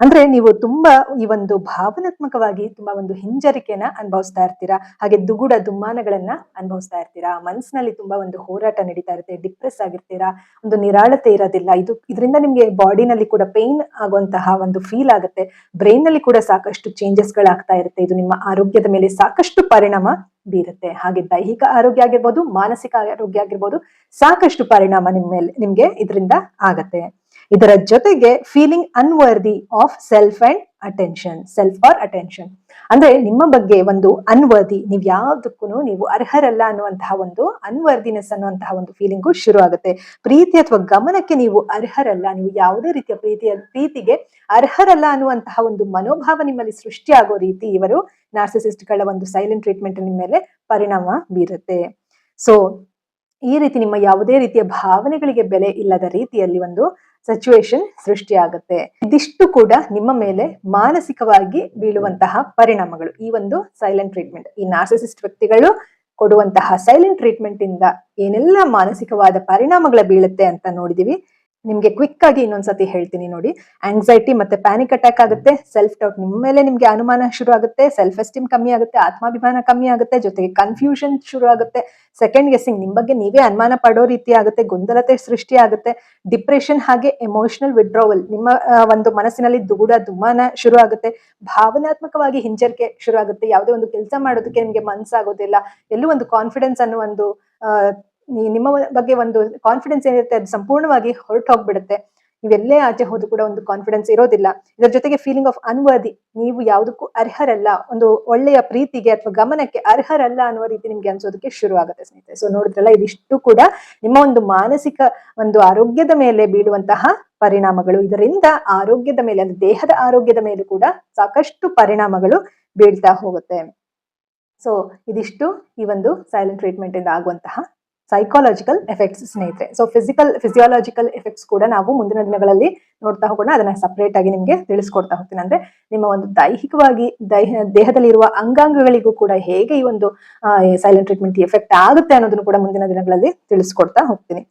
ಅಂದ್ರೆ ನೀವು ತುಂಬಾ ಈ ಒಂದು ಭಾವನಾತ್ಮಕವಾಗಿ ತುಂಬಾ ಒಂದು ಹಿಂಜರಿಕೆನ ಅನುಭವಿಸ್ತಾ ಇರ್ತೀರಾ? ಹಾಗೆ ದುಗುಡ ದುಮ್ಮಾನಗಳನ್ನ ಅನುಭವಿಸ್ತಾ ಇರ್ತೀರಾ? ಮನಸ್ಸಿನಲ್ಲಿ ತುಂಬಾ ಒಂದು ಹೋರಾಟ ನಡೀತಾ ಇರುತ್ತೆ ಡಿಪ್ರೆಸ್ ಆಗಿರ್ತೀರಾ? ಒಂದು ನಿರಾಳತೆ ಇರೋದಿಲ್ಲ. ಇದು ಇದರಿಂದ ನಿಮ್ಗೆ ಬಾಡಿನಲ್ಲಿ ಕೂಡ ಪೇನ್ ಆಗುವಂತಹ ಒಂದು ಫೀಲ್ ಆಗುತ್ತೆ. ಬ್ರೈನ್ನಲ್ಲಿ ಕೂಡ ಸಾಕಷ್ಟು ಚೇಂಜಸ್ ಗಳಾಗ್ತಾ ಇರುತ್ತೆ. ಇದು ನಿಮ್ಮ ಆರೋಗ್ಯದ ಮೇಲೆ ಸಾಕಷ್ಟು ಪರಿಣಾಮ ಬೀರುತ್ತೆ. ಹಾಗೆ ದೈಹಿಕ ಆರೋಗ್ಯ ಆಗಿರ್ಬೋದು, ಮಾನಸಿಕ ಆರೋಗ್ಯ ಆಗಿರ್ಬೋದು, ಸಾಕಷ್ಟು ಪರಿಣಾಮ ನಿಮ್ಮ ಮೇಲೆ, ನಿಮ್ಗೆ ಇದರಿಂದ ಆಗತ್ತೆ. ಇದರ ಜೊತೆಗೆ feeling unworthy of self and attention self or attention ಅಂದ್ರೆ ನಿಮ್ಮ ಬಗ್ಗೆ ಒಂದು ಅನ್ವರ್ದಿ ನೀವ್ ಯಾವ್ದಕ್ಕೂ ನೀವು ಅರ್ಹರಲ್ಲ ಅನ್ನುವಂತಹ ಒಂದು ಅನ್ವರ್ದಿನೆಸ್ ಅನ್ನುವಂತಹ ಒಂದು ಫೀಲಿಂಗು ಶುರು ಆಗುತ್ತೆ. ಪ್ರೀತಿ ಅಥವಾ ಗಮನಕ್ಕೆ ನೀವು ಅರ್ಹರಲ್ಲ, ನೀವು ಯಾವುದೇ ರೀತಿಯ ಪ್ರೀತಿಯ, ಪ್ರೀತಿಗೆ ಅರ್ಹರಲ್ಲ ಅನ್ನುವಂತಹ ಒಂದು ಮನೋಭಾವ ನಿಮ್ಮಲ್ಲಿ ಸೃಷ್ಟಿಯಾಗೋ ರೀತಿ ಇವರು ನಾರ್ಸಿಸಿಸ್ಟ್ಗಳ ಒಂದು ಸೈಲೆಂಟ್ ಟ್ರೀಟ್ಮೆಂಟ್ ನಿಮ್ಮ ಮೇಲೆ ಪರಿಣಾಮ ಬೀರುತ್ತೆ. ಸೊ ಈ ರೀತಿ ನಿಮ್ಮ ಯಾವುದೇ ರೀತಿಯ ಭಾವನೆಗಳಿಗೆ ಬೆಲೆ ಇಲ್ಲದ ರೀತಿಯಲ್ಲಿ ಒಂದು ಸಿಚುವೇಶನ್ ಸೃಷ್ಟಿಯಾಗುತ್ತೆ. ಇದಿಷ್ಟು ಕೂಡ ನಿಮ್ಮ ಮೇಲೆ ಮಾನಸಿಕವಾಗಿ ಬೀಳುವಂತಹ ಪರಿಣಾಮಗಳು. ಈ ಒಂದು ಸೈಲೆಂಟ್ ಟ್ರೀಟ್ಮೆಂಟ್ ಈ ನಾರ್ಸಿಸಿಸ್ಟ್ ವ್ಯಕ್ತಿಗಳು ಕೊಡುವಂತಹ ಸೈಲೆಂಟ್ ಟ್ರೀಟ್ಮೆಂಟ್ ಇಂದ ಏನೆಲ್ಲ ಮಾನಸಿಕವಾದ ಪರಿಣಾಮಗಳ ಬೀಳುತ್ತೆ ಅಂತ ನೋಡಿದೀವಿ. ನಿಮ್ಗೆ ಕ್ವಿಕ್ ಆಗಿ ಇನ್ನೊಂದ್ಸತಿ ಹೇಳ್ತೀನಿ ನೋಡಿ. ಆಂಗ್ಸೈಟಿ ಮತ್ತೆ ಪ್ಯಾನಿಕ್ ಅಟ್ಯಾಕ್ ಆಗುತ್ತೆ. ಸೆಲ್ಫ್ ಡೌಟ್ ನಿಮ್ಮ ಮೇಲೆ ನಿಮ್ಗೆ ಅನುಮಾನ ಶುರು ಆಗುತ್ತೆ. ಸೆಲ್ಫ್ ಎಸ್ಟೀಮ್ ಕಮ್ಮಿ ಆಗುತ್ತೆ. ಆತ್ಮಾಭಿಮಾನ ಕಮ್ಮಿ ಆಗುತ್ತೆ. ಜೊತೆಗೆ ಕನ್ಫ್ಯೂಷನ್ ಶುರು ಆಗುತ್ತೆ. ಸೆಕೆಂಡ್ ಗೆಸ್ಸಿಂಗ್ ನಿಮ್ ಬಗ್ಗೆ ನೀವೇ ಅನುಮಾನ ಪಡೋ ರೀತಿ ಆಗುತ್ತೆ. ಗೊಂದಲತೆ ಸೃಷ್ಟಿ ಆಗುತ್ತೆ. ಡಿಪ್ರೆಷನ್ ಹಾಗೆ ಎಮೋಷನಲ್ ವಿಡ್ರೋವಲ್ ನಿಮ್ಮ ಒಂದು ಮನಸ್ಸಿನಲ್ಲಿ ದುಗುಡ ದುಮಾನ ಶುರು ಆಗುತ್ತೆ. ಭಾವನಾತ್ಮಕವಾಗಿ ಹಿಂಜರಿಕೆ ಶುರು ಆಗುತ್ತೆ. ಯಾವುದೇ ಒಂದು ಕೆಲಸ ಮಾಡೋದಕ್ಕೆ ನಿಮ್ಗೆ ಮನ್ಸಾಗೋದಿಲ್ಲ. ಎಲ್ಲೂ ಒಂದು ಕಾನ್ಫಿಡೆನ್ಸ್ ಅನ್ನೋ ಒಂದು ನಿಮ್ಮ ಬಗ್ಗೆ ಒಂದು ಕಾನ್ಫಿಡೆನ್ಸ್ ಏನಿರುತ್ತೆ ಅದು ಸಂಪೂರ್ಣವಾಗಿ ಹೊರಟು ಹೋಗ್ಬಿಡುತ್ತೆ. ನೀವೆಲ್ಲೇ ಆಚೆ ಹೋದ್ರು ಕೂಡ ಒಂದು ಕಾನ್ಫಿಡೆನ್ಸ್ ಇರೋದಿಲ್ಲ. ಇದರ ಜೊತೆಗೆ ಫೀಲಿಂಗ್ ಆಫ್ ಅನ್ವರ್ದಿ ನೀವು ಯಾವುದಕ್ಕೂ ಅರ್ಹರಲ್ಲ. ಒಂದು ಒಳ್ಳೆಯ ಪ್ರೀತಿಗೆ ಅಥವಾ ಗಮನಕ್ಕೆ ಅರ್ಹರಲ್ಲ ಅನ್ನುವ ರೀತಿ ನಿಮ್ಗೆ ಅನ್ಸೋದಕ್ಕೆ ಶುರು ಆಗುತ್ತೆ ಸ್ನೇಹಿತರೆ. ಸೊ ನೋಡಿದ್ರಲ್ಲ, ಇದಿಷ್ಟು ಕೂಡ ನಿಮ್ಮ ಒಂದು ಮಾನಸಿಕ ಒಂದು ಆರೋಗ್ಯದ ಮೇಲೆ ಬೀಳುವಂತಹ ಪರಿಣಾಮಗಳು. ಇದರಿಂದ ಆರೋಗ್ಯದ ಮೇಲೆ, ಅಂದ್ರೆ ದೇಹದ ಆರೋಗ್ಯದ ಮೇಲೆ ಕೂಡ ಸಾಕಷ್ಟು ಪರಿಣಾಮಗಳು ಬೀಳ್ತಾ ಹೋಗುತ್ತೆ. ಸೊ ಇದಿಷ್ಟು ಈ ಒಂದು ಸೈಲೆಂಟ್ ಟ್ರೀಟ್ಮೆಂಟ್ ಇಂದ ಆಗುವಂತಹ ಸೈಕಾಲಜಿಕಲ್ ಎಫೆಕ್ಟ್ಸ್ ಸ್ನೇಹಿತರೆ. ಸೊ ಫಿಸಿಕಲ್ ಫಿಸಿಯಾಲಜಿಕಲ್ ಎಫೆಕ್ಟ್ಸ್ ಕೂಡ ನಾವು ಮುಂದಿನ ದಿನಗಳಲ್ಲಿ ನೋಡ್ತಾ ಹೋಗೋಣ. ಅದನ್ನ ಸಪರೇಟ್ ಆಗಿ ನಿಮಗೆ ತಿಳಿಸ್ಕೊಡ್ತಾ ಹೋಗ್ತೀನಿ. ಅಂದ್ರೆ ನಿಮ್ಮ ಒಂದು ದೈಹಿಕವಾಗಿ ದೈಹ, ದೇಹದಲ್ಲಿರುವ ಅಂಗಾಂಗಗಳಿಗೂ ಕೂಡ ಹೇಗೆ ಈ ಒಂದು ಸೈಲೆಂಟ್ ಟ್ರೀಟ್ಮೆಂಟ್ ಎಫೆಕ್ಟ್ ಆಗುತ್ತೆ ಅನ್ನೋದನ್ನು ಕೂಡ ಮುಂದಿನ ದಿನಗಳಲ್ಲಿ ತಿಳಿಸ್ಕೊಡ್ತಾ ಹೋಗ್ತೀನಿ.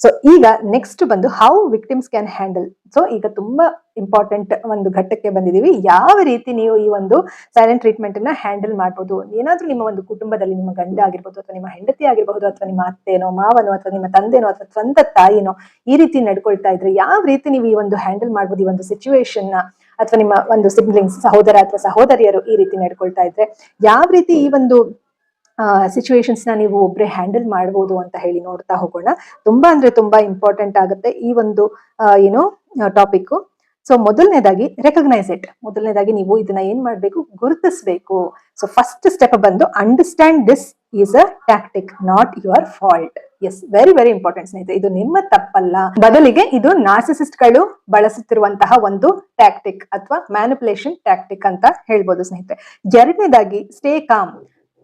ಸೊ ಈಗ ನೆಕ್ಸ್ಟ್ ಬಂದು how victims can handle so ಈಗ ತುಂಬಾ ಇಂಪಾರ್ಟೆಂಟ್ ಒಂದು ಘಟ್ಟಕ್ಕೆ ಬಂದಿದೀವಿ ಯಾವ ರೀತಿ ನೀವು ಈ ಒಂದು ಸೈಲೆಂಟ್ ಟ್ರೀಟ್ಮೆಂಟ್ ಅನ್ನ ಹ್ಯಾಂಡಲ್ ಮಾಡ್ಬೋದು? ಏನಾದ್ರೂ ನಿಮ್ಮ ಒಂದು ಕುಟುಂಬದಲ್ಲಿ ನಿಮ್ಮ ಗಂಡ ಆಗಿರ್ಬೋದು ಅಥವಾ ನಿಮ್ಮ ಹೆಂಡತಿ ಆಗಿರಬಹುದು ಅಥವಾ ನಿಮ್ಮ ಅತ್ತೆನೋ, ಮಾವನೋ ಅಥವಾ ನಿಮ್ಮ ತಂದೆನೋ ಅಥವಾ ಸ್ವಂತ ತಾಯಿನೋ ಈ ರೀತಿ ನಡ್ಕೊಳ್ತಾ ಇದ್ರೆ ಯಾವ ರೀತಿ ನೀವು ಈ ಒಂದು ಹ್ಯಾಂಡಲ್ ಮಾಡ್ಬೋದು? ಈ ಒಂದು ಸಿಚುವೇಶನ್ನ ಅಥವಾ ನಿಮ್ಮ ಒಂದು ಸಿಬ್ಲಿಂಗ್ಸ್ ಸಹೋದರ ಅಥವಾ ಸಹೋದರಿಯರು ಈ ರೀತಿ ನಡ್ಕೊಳ್ತಾ ಇದ್ರೆ ಯಾವ ರೀತಿ ಈ ಒಂದು ಸಿಚುವೇಶನ್ಸ್ನ ನೀವು ಒಬ್ಬರೇ ಹ್ಯಾಂಡಲ್ ಮಾಡ್ಬೋದು ಅಂತ ಹೇಳಿ ನೋಡ್ತಾ ಹೋಗೋಣ. ತುಂಬಾ ಅಂದ್ರೆ ತುಂಬಾ ಇಂಪಾರ್ಟೆಂಟ್ ಆಗುತ್ತೆ ಈ ಒಂದು ಏನು ಟಾಪಿಕ್ ಸೊ ಮೊದಲನೇದಾಗಿ ರೆಕಗ್ನೈಸ್ ಇಟ್ ಮೊದಲನೇದಾಗಿ ನೀವು ಇದನ್ನ ಏನ್ ಮಾಡ್ಬೇಕು? ಗುರುತಿಸ್ಬೇಕು. ಸೊ ಫಸ್ಟ್ ಸ್ಟೆಪ್ ಬಂದು understand this is a tactic not your fault is very very important ಸ್ನೇಹಿತರೆ, ಇದು ನಿಮ್ಮ ತಪ್ಪಲ್ಲ. ಬದಲಿಗೆ ಇದು ನಾಸಿಸಿಸ್ಟ್ಗಳು ಬಳಸುತ್ತಿರುವಂತಹ ಒಂದು ಟ್ಯಾಕ್ಟಿಕ್ ಅಥವಾ ಮ್ಯಾನಿಪುಲೇಷನ್ ಟ್ಯಾಕ್ಟಿಕ್ ಅಂತ ಹೇಳ್ಬೋದು ಸ್ನೇಹಿತರೆ. ಎರಡನೇದಾಗಿ ಸ್ಟೇ ಕಾಮ್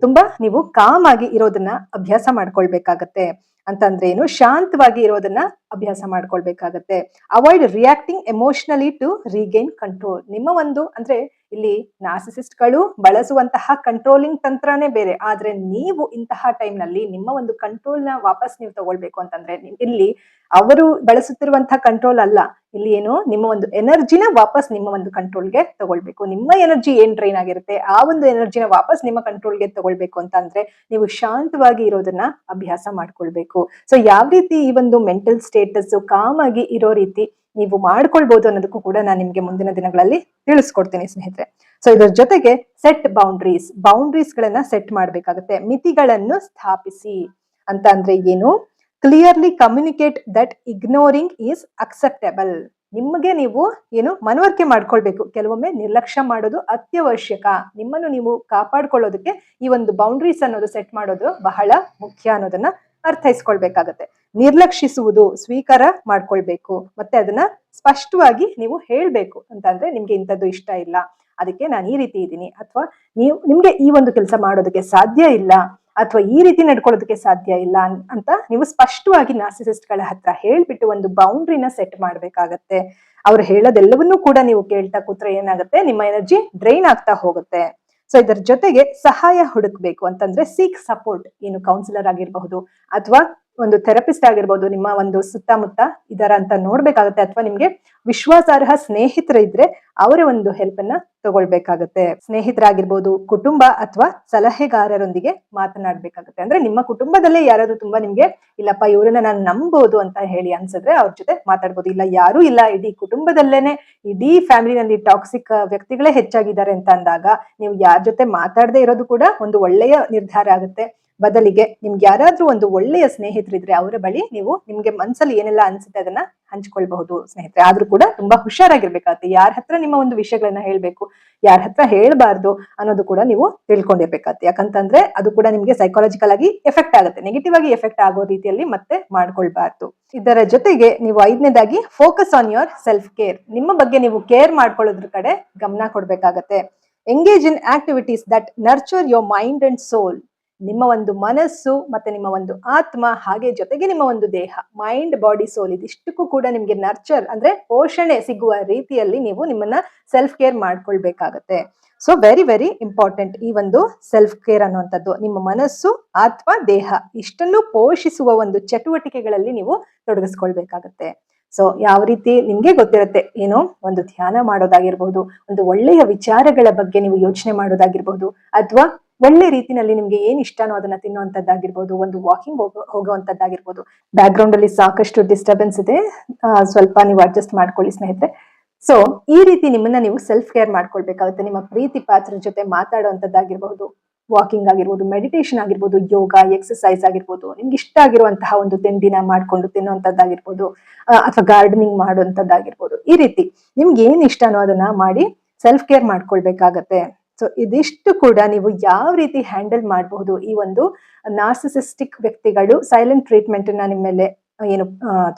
ತುಂಬಾ ನೀವು ಕಾಮ್ ಆಗಿ ಇರೋದನ್ನ ಅಭ್ಯಾಸ ಮಾಡ್ಕೊಳ್ಬೇಕಾಗತ್ತೆ. ಅಂತಂದ್ರೆ ಏನು ಶಾಂತವಾಗಿ ಇರೋದನ್ನ ಅಭ್ಯಾಸ ಮಾಡ್ಕೊಳ್ಬೇಕಾಗತ್ತೆ. Avoid reacting emotionally to regain control ನಿಮ್ಮ ಒಂದು ಅಂದ್ರೆ ಇಲ್ಲಿ ನಾರ್ಸಿಸಿಸ್ಟ್ಗಳು ಬಳಸುವಂತಹ ಕಂಟ್ರೋಲಿಂಗ್ ತಂತ್ರನೇ ಬೇರೆ. ಆದ್ರೆ ನೀವು ಇಂತಹ ಟೈಮ್ನಲ್ಲಿ ನಿಮ್ಮ ಒಂದು ಕಂಟ್ರೋಲ್ನ ವಾಪಸ್ ನೀವು ತಗೊಳ್ಬೇಕು ಅಂತಂದ್ರೆ ಇಲ್ಲಿ ಅವರು ಬಳಸುತ್ತಿರುವಂತಹ ಕಂಟ್ರೋಲ್ ಅಲ್ಲ. ಇಲ್ಲಿ ಏನು? ನಿಮ್ಮ ಒಂದು ಎನರ್ಜಿನ ವಾಪಸ್ ನಿಮ್ಮ ಒಂದು ಕಂಟ್ರೋಲ್ಗೆ ತಗೊಳ್ಬೇಕು. ನಿಮ್ಮ ಎನರ್ಜಿ ಏನ್ ಡ್ರೈನ್ ಆಗಿರುತ್ತೆ? ಆ ಒಂದು ಎನರ್ಜಿನ ವಾಪಸ್ ನಿಮ್ಮ ಕಂಟ್ರೋಲ್ಗೆ ತಗೊಳ್ಬೇಕು ಅಂತ ಅಂದ್ರೆ ನೀವು ಶಾಂತವಾಗಿ ಇರೋದನ್ನ ಅಭ್ಯಾಸ ಮಾಡ್ಕೊಳ್ಬೇಕು. ಸೊ ಯಾವ ರೀತಿ ಈ ಒಂದು ಮೆಂಟಲ್ ಸ್ಟೇಟಸ್ ಕಾಮ್ ಆಗಿ ಇರೋ ರೀತಿ ನೀವು ಮಾಡ್ಕೊಳ್ಬಹುದು ಅನ್ನೋದಕ್ಕೂ ಕೂಡ ನಾನು ನಿಮ್ಗೆ ಮುಂದಿನ ದಿನಗಳಲ್ಲಿ ತಿಳಿಸ್ಕೊಡ್ತೀನಿ ಸ್ನೇಹಿತರೆ. ಸೊ ಇದ್ರ ಜೊತೆಗೆ ಸೆಟ್ ಬೌಂಡ್ರೀಸ್ ಬೌಂಡ್ರೀಸ್ ಗಳನ್ನ ಸೆಟ್ ಮಾಡ್ಬೇಕಾಗುತ್ತೆ. ಮಿತಿಗಳನ್ನು ಸ್ಥಾಪಿಸಿ ಅಂತ ಅಂದ್ರೆ ಏನು? Clearly communicate that ignoring is acceptable ನಿಮಗೆ ನೀವು ಏನು ಮನವರಿಕೆ ಮಾಡ್ಕೊಳ್ಬೇಕು. ಕೆಲವೊಮ್ಮೆ ನಿರ್ಲಕ್ಷ್ಯ ಮಾಡೋದು ಅತ್ಯವಶ್ಯಕ. ನಿಮ್ಮನ್ನು ನೀವು ಕಾಪಾಡ್ಕೊಳ್ಳೋದಕ್ಕೆ ಈ ಒಂದು ಬೌಂಡ್ರೀಸ್ ಅನ್ನೋದು ಸೆಟ್ ಮಾಡೋದು ಬಹಳ ಮುಖ್ಯ ಅನ್ನೋದನ್ನ ಅರ್ಥೈಸ್ಕೊಳ್ಬೇಕಾಗತ್ತೆ. ನಿರ್ಲಕ್ಷಿಸುವುದು ಸ್ವೀಕಾರ ಮಾಡ್ಕೊಳ್ಬೇಕು. ಮತ್ತೆ ಅದನ್ನ ಸ್ಪಷ್ಟವಾಗಿ ನೀವು ಹೇಳ್ಬೇಕು ಅಂತಂದ್ರೆ ನಿಮ್ಗೆ ಇಂಥದ್ದು ಇಷ್ಟ ಇಲ್ಲ. ಅದಕ್ಕೆ ನಾನು ಈ ರೀತಿ ಇದ್ದೀನಿ. ಅಥವಾ ನೀವು, ನಿಮ್ಗೆ ಈ ಒಂದು ಕೆಲಸ ಮಾಡೋದಕ್ಕೆ ಸಾಧ್ಯ ಇಲ್ಲ. ಅಥವಾ ಈ ರೀತಿ ನಡ್ಕೊಳ್ಳೋದಕ್ಕೆ ಸಾಧ್ಯ ಇಲ್ಲ ಅಂತ ನೀವು ಸ್ಪಷ್ಟವಾಗಿ ನಾಸಿಸಿಸ್ಟ್ಗಳ ಹತ್ರ ಹೇಳ್ಬಿಟ್ಟು ಒಂದು ಬೌಂಡ್ರಿನ ಸೆಟ್ ಮಾಡ್ಬೇಕಾಗತ್ತೆ. ಅವ್ರು ಹೇಳೋದೆಲ್ಲವನ್ನೂ ಕೂಡ ನೀವು ಕೇಳ್ತಾ ಕೂತ್ರೆ ಏನಾಗುತ್ತೆ? ನಿಮ್ಮ ಎನರ್ಜಿ ಡ್ರೈನ್ ಆಗ್ತಾ ಹೋಗುತ್ತೆ. ಸೊ ಇದರ ಜೊತೆಗೆ ಸಹಾಯ ಹುಡುಕ್ಬೇಕು ಅಂತಂದ್ರೆ ಸೀಕ್ ಸಪೋರ್ಟ್ ಏನು ಕೌನ್ಸಿಲರ್ ಆಗಿರಬಹುದು ಅಥವಾ ಒಂದು ಥೆರಪಿಸ್ಟ್ ಆಗಿರ್ಬೋದು, ನಿಮ್ಮ ಒಂದು ಸುತ್ತಮುತ್ತ ಇದರ ಅಂತ ನೋಡ್ಬೇಕಾಗತ್ತೆ ಅಥವಾ ನಿಮ್ಗೆ ವಿಶ್ವಾಸಾರ್ಹ ಸ್ನೇಹಿತರ ಇದ್ರೆ ಅವರ ಒಂದು ಹೆಲ್ಪ್ ಅನ್ನ ತಗೊಳ್ಬೇಕಾಗತ್ತೆ. ಸ್ನೇಹಿತರಾಗಿರ್ಬೋದು, ಕುಟುಂಬ ಅಥವಾ ಸಲಹೆಗಾರರೊಂದಿಗೆ ಮಾತನಾಡ್ಬೇಕಾಗತ್ತೆ. ಅಂದ್ರೆ ನಿಮ್ಮ ಕುಟುಂಬದಲ್ಲೇ ಯಾರಾದ್ರೂ ತುಂಬಾ ನಿಮ್ಗೆ, ಇಲ್ಲಪ್ಪ ಇವ್ರನ್ನ ನಾನು ನಂಬೋದು ಅಂತ ಹೇಳಿ ಅನ್ಸಿದ್ರೆ ಅವ್ರ ಜೊತೆ ಮಾತಾಡ್ಬೋದು. ಇಲ್ಲ ಯಾರೂ ಇಲ್ಲ, ಇಡೀ ಕುಟುಂಬದಲ್ಲೇನೆ ಇಡೀ ಫ್ಯಾಮಿಲಿನಲ್ಲಿ ಟಾಕ್ಸಿಕ್ ವ್ಯಕ್ತಿಗಳೇ ಹೆಚ್ಚಾಗಿದ್ದಾರೆ ಅಂತ ಅಂದಾಗ ನೀವು ಯಾರ ಜೊತೆ ಮಾತಾಡದೇ ಇರೋದು ಕೂಡ ಒಂದು ಒಳ್ಳೆಯ ನಿರ್ಧಾರ ಆಗುತ್ತೆ. ಬದಲಿಗೆ ನಿಮ್ಗೆ ಯಾರಾದ್ರೂ ಒಂದು ಒಳ್ಳೆಯ ಸ್ನೇಹಿತರಿದ್ರೆ ಅವರ ಬಳಿ ನೀವು ನಿಮ್ಗೆ ಮನ್ಸಲ್ಲಿ ಏನೆಲ್ಲ ಅನ್ಸುತ್ತೆ ಅದನ್ನ ಹಂಚ್ಕೊಳ್ಬಹುದು ಸ್ನೇಹಿತರೆ. ಆದ್ರೂ ಕೂಡ ತುಂಬಾ ಹುಷಾರಾಗಿರ್ಬೇಕಾಗತ್ತೆ. ಯಾರ ಹತ್ರ ನಿಮ್ಮ ಒಂದು ವಿಷಯಗಳನ್ನ ಹೇಳ್ಬೇಕು, ಯಾರ ಹತ್ರ ಹೇಳ್ಬಾರ್ದು ಅನ್ನೋದು ಕೂಡ ನೀವು ತಿಳ್ಕೊಂಡಿರ್ಬೇಕಾಗತ್ತೆ. ಯಾಕಂತಂದ್ರೆ ಅದು ಕೂಡ ನಿಮ್ಗೆ ಸೈಕಾಲಜಿಕಲ್ ಆಗಿ ಎಫೆಕ್ಟ್ ಆಗುತ್ತೆ. ನೆಗೆಟಿವ್ ಆಗಿ ಎಫೆಕ್ಟ್ ಆಗೋ ರೀತಿಯಲ್ಲಿ ಮತ್ತೆ ಮಾಡ್ಕೊಳ್ಬಾರ್ದು. ಇದರ ಜೊತೆಗೆ ನೀವು ಐದನೇದಾಗಿ focus on your self care ನಿಮ್ಮ ಬಗ್ಗೆ ನೀವು ಕೇರ್ ಮಾಡ್ಕೊಳ್ಳೋದ್ರ ಕಡೆ ಗಮನ ಕೊಡ್ಬೇಕಾಗತ್ತೆ. Engage in activities that nurture your mind and soul ನಿಮ್ಮ ಒಂದು ಮನಸ್ಸು ಮತ್ತೆ ನಿಮ್ಮ ಒಂದು ಆತ್ಮ ಹಾಗೆ ಜೊತೆಗೆ ನಿಮ್ಮ ಒಂದು ದೇಹ ಮೈಂಡ್ ಬಾಡಿ ಸೋಲ್ ಇದಿಷ್ಟಕ್ಕೂ ಕೂಡ ನಿಮ್ಗೆ ನರ್ಚರ್ ಅಂದ್ರೆ ಪೋಷಣೆ ಸಿಗುವ ರೀತಿಯಲ್ಲಿ ನೀವು ನಿಮ್ಮನ್ನ ಸೆಲ್ಫ್ ಕೇರ್ ಮಾಡ್ಕೊಳ್ಬೇಕಾಗತ್ತೆ. ಸೊ ವೆರಿ ವೆರಿ ಇಂಪಾರ್ಟೆಂಟ್ ಈ ಒಂದು ಸೆಲ್ಫ್ ಕೇರ್ ಅನ್ನುವಂಥದ್ದು. ನಿಮ್ಮ ಮನಸ್ಸು, ಆತ್ಮ, ದೇಹ ಇಷ್ಟನ್ನು ಪೋಷಿಸುವ ಒಂದು ಚಟುವಟಿಕೆಗಳಲ್ಲಿ ನೀವು ತೊಡಗಿಸ್ಕೊಳ್ಬೇಕಾಗತ್ತೆ. ಸೊ ಯಾವ ರೀತಿ ನಿಮ್ಗೆ ಗೊತ್ತಿರುತ್ತೆ? ಏನೋ ಒಂದು ಧ್ಯಾನ ಮಾಡೋದಾಗಿರ್ಬಹುದು ಒಂದು ಒಳ್ಳೆಯ ವಿಚಾರಗಳ ಬಗ್ಗೆ ನೀವು ಯೋಚನೆ ಮಾಡೋದಾಗಿರ್ಬಹುದು ಅಥವಾ ಒಳ್ಳೆ ರೀತಿನಲ್ಲಿ ನಿಮ್ಗೆ ಏನ್ ಇಷ್ಟನೋ ಅದನ್ನ ತಿನ್ನುವಂತದ್ದಾಗಿರ್ಬೋದು ಒಂದು ವಾಕಿಂಗ್ ಹೋಗೋ ಹೋಗುವಂತದ್ದಾಗಿರ್ಬೋದು ಬ್ಯಾಕ್ ಗ್ರೌಂಡ್ ಅಲ್ಲಿ ಸಾಕಷ್ಟು ಡಿಸ್ಟರ್ಬೆನ್ಸ್ ಇದೆ. ಸ್ವಲ್ಪ ನೀವು ಅಡ್ಜಸ್ಟ್ ಮಾಡ್ಕೊಳ್ಳಿ ಸ್ನೇಹಿತರೆ. ಸೊ ಈ ರೀತಿ ನಿಮ್ಮನ್ನ ನೀವು ಸೆಲ್ಫ್ ಕೇರ್ ಮಾಡ್ಕೊಳ್ಬೇಕಾಗುತ್ತೆ. ನಿಮ್ಮ ಪ್ರೀತಿ ಪಾತ್ರ ಜೊತೆ ಮಾತಾಡುವಂತದ್ದಾಗಿರ್ಬಹುದು ವಾಕಿಂಗ್ ಆಗಿರ್ಬೋದು ಮೆಡಿಟೇಷನ್ ಆಗಿರ್ಬೋದು, ಯೋಗ ಎಕ್ಸಸೈಸ್ ಆಗಿರ್ಬೋದು, ನಿಮ್ಗೆ ಇಷ್ಟ ಆಗಿರುವಂತಹ ಒಂದು ತಿಂಡಿನ ಮಾಡ್ಕೊಂಡು ತಿನ್ನುವಂತದ್ದಾಗಿರ್ಬೋದು ಅಥವಾ ಗಾರ್ಡನಿಂಗ್ ಮಾಡುವಂತದ್ದಾಗಿರ್ಬೋದು ಈ ರೀತಿ ನಿಮ್ಗೆ ಏನ್ ಇಷ್ಟನೋ ಅದನ್ನ ಮಾಡಿ ಸೆಲ್ಫ್ ಕೇರ್ ಮಾಡ್ಕೊಳ್ಬೇಕಾಗತ್ತೆ. ಸೊ ಇದಿಷ್ಟು ಕೂಡ ನೀವು ಯಾವ ರೀತಿ ಹ್ಯಾಂಡಲ್ ಮಾಡಬಹುದು ಈ ಒಂದು ನಾರ್ಸಿಸಿಸ್ಟಿಕ್ ವ್ಯಕ್ತಿಗಳು ಸೈಲೆಂಟ್ ಟ್ರೀಟ್ಮೆಂಟ್ ನಿಮ್ಮ ಮೇಲೆ ಏನು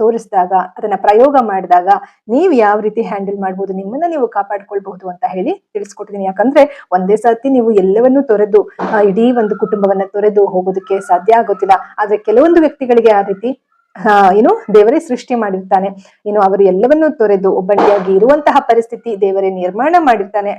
ತೋರಿಸಿದಾಗ, ಅದನ್ನ ಪ್ರಯೋಗ ಮಾಡಿದಾಗ ನೀವು ಯಾವ ರೀತಿ ಹ್ಯಾಂಡಲ್ ಮಾಡ್ಬೋದು ನಿಮ್ಮನ್ನ ನೀವು ಕಾಪಾಡ್ಕೊಳ್ಬಹುದು ಅಂತ ಹೇಳಿ ತಿಳಿಸ್ಕೊಟ್ಟಿದ್ದೀನಿ ಯಾಕಂದ್ರೆ ಒಂದೇ ಸರ್ತಿ ನೀವು ಎಲ್ಲವನ್ನೂ ತೊರೆದು ಇಡೀ ಒಂದು ಕುಟುಂಬವನ್ನ ತೊರೆದು ಹೋಗೋದಕ್ಕೆ ಸಾಧ್ಯ ಆಗೋದಿಲ್ಲ. ಆದ್ರೆ ಕೆಲವೊಂದು ವ್ಯಕ್ತಿಗಳಿಗೆ ಆ ರೀತಿ ಏನು, ದೇವರೇ ಸೃಷ್ಟಿ ಮಾಡಿರ್ತಾನೆ. ಏನು ಅವರು ಎಲ್ಲವನ್ನೂ ತೊರೆದು ಒಬ್ಬಂಟಿಯಾಗಿ ಇರುವಂತಹ ಪರಿಸ್ಥಿತಿ ದೇವರೇ ನಿರ್ಮಾಣ ಮಾಡಿರ್ತಾನೆ.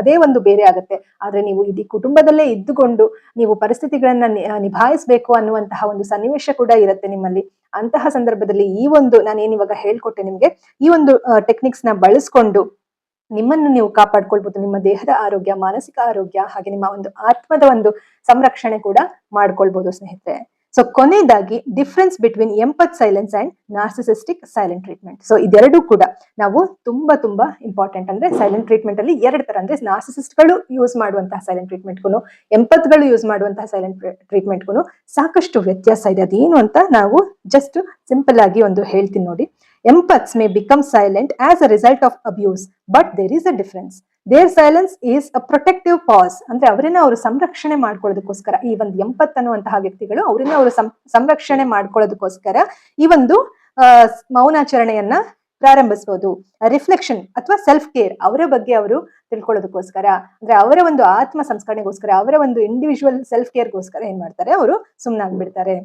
ಅದೇ ಒಂದು ಬೇರೆ ಆಗುತ್ತೆ. ಆದ್ರೆ ನೀವು ಇಡೀ ಕುಟುಂಬದಲ್ಲೇ ಇದ್ದುಕೊಂಡು ನೀವು ಪರಿಸ್ಥಿತಿಗಳನ್ನ ನಿಭಾಯಿಸ್ಬೇಕು ಅನ್ನುವಂತಹ ಒಂದು ಸನ್ನಿವೇಶ ಕೂಡ ಇರುತ್ತೆ ನಿಮ್ಮಲ್ಲಿ. ಅಂತಹ ಸಂದರ್ಭದಲ್ಲಿ ಈ ಒಂದು, ನಾನೇನ್ ಇವಾಗ ಹೇಳ್ಕೊಟ್ಟೆ ನಿಮ್ಗೆ, ಈ ಒಂದು ಟೆಕ್ನಿಕ್ಸ್ನ ಬಳಸ್ಕೊಂಡು ನಿಮ್ಮನ್ನು ನೀವು ಕಾಪಾಡ್ಕೊಳ್ಬಹುದು ನಿಮ್ಮ ದೇಹದ ಆರೋಗ್ಯ, ಮಾನಸಿಕ ಆರೋಗ್ಯ, ಹಾಗೆ ನಿಮ್ಮ ಒಂದು ಆತ್ಮದ ಒಂದು ಸಂರಕ್ಷಣೆ ಕೂಡ ಮಾಡ್ಕೊಳ್ಬಹುದು ಸ್ನೇಹಿತರೆ. ಸೊ ಕೊನೆಯದಾಗಿ difference between empath silence and narcissistic silent treatment so ಇದೆರಡೂ ಕೂಡ ನಾವು ತುಂಬಾ ತುಂಬಾ ಇಂಪಾರ್ಟೆಂಟ್ ಅಂದ್ರೆ ಸೈಲೆಂಟ್ ಟ್ರೀಟ್ಮೆಂಟ್ ಅಲ್ಲಿ ಎರಡು ತರ ಅಂದ್ರೆ ನಾರ್ಸಿಸಿಸ್ಟ್ಗಳು ಗಳು ಯೂಸ್ ಮಾಡುವಂತಹ ಸೈಲೆಂಟ್ ಟ್ರೀಟ್ಮೆಂಟ್ಗೂ ಎಂಪತ್ಗಳು ಯೂಸ್ ಮಾಡುವಂತಹ ಸೈಲೆಂಟ್ ಟ್ರೀಟ್ಮೆಂಟ್ಗೂ ಸಾಕಷ್ಟು ವ್ಯತ್ಯಾಸ ಇದೆ. ಅದೇನು ಅಂತ ನಾವು ಜಸ್ಟ್ ಸಿಂಪಲ್ ಆಗಿ ಒಂದು ಹೇಳ್ತೀನಿ ನೋಡಿ. Empaths may become silent as a result of abuse but there is a difference their silence is a protective pause ಅಂದ್ರೆ ಅವರನ್ನ ಅವರು ಸಂರಕ್ಷಣೆ ಮಾಡ್ಕೊಳ್ಳೋದಕ್ಕೋಸ್ಕರ, ಈ ಒಂದು ಎಂಪತ್ ಅನ್ನುವಂತಹ ವ್ಯಕ್ತಿಗಳು ಅವರನ್ನ ಅವರು ಸಂರಕ್ಷಣೆ ಮಾಡ್ಕೊಳ್ಳೋದಕ್ಕೋಸ್ಕರ ಈ ಒಂದು ಮೌನಾಚರಣೆಯನ್ನ ಪ್ರಾರಂಭಿಸಬಹುದು. ರಿಫ್ಲೆಕ್ಷನ್ ಅಥವಾ ಸೆಲ್ಫ್ ಕೇರ್ ಅವರ ಬಗ್ಗೆ ಅವರು ತಿಳ್ಕೊಳ್ಳೋದಕ್ಕೋಸ್ಕರ, ಅಂದ್ರೆ ಅವರ ಒಂದು ಆತ್ಮ ಸಂಸ್ಕರಣೆಗೋಸ್ಕರ, ಅವರ ಒಂದು ಇಂಡಿವಿಜುವಲ್ ಸೆಲ್ಫ್ ಕೇರ್ಗೋಸ್ಕರ ಏನ್ ಮಾಡ್ತಾರೆ? ಅವರು ಸುಮ್ಮನಾಗ್ಬಿಡ್ತಾರೆ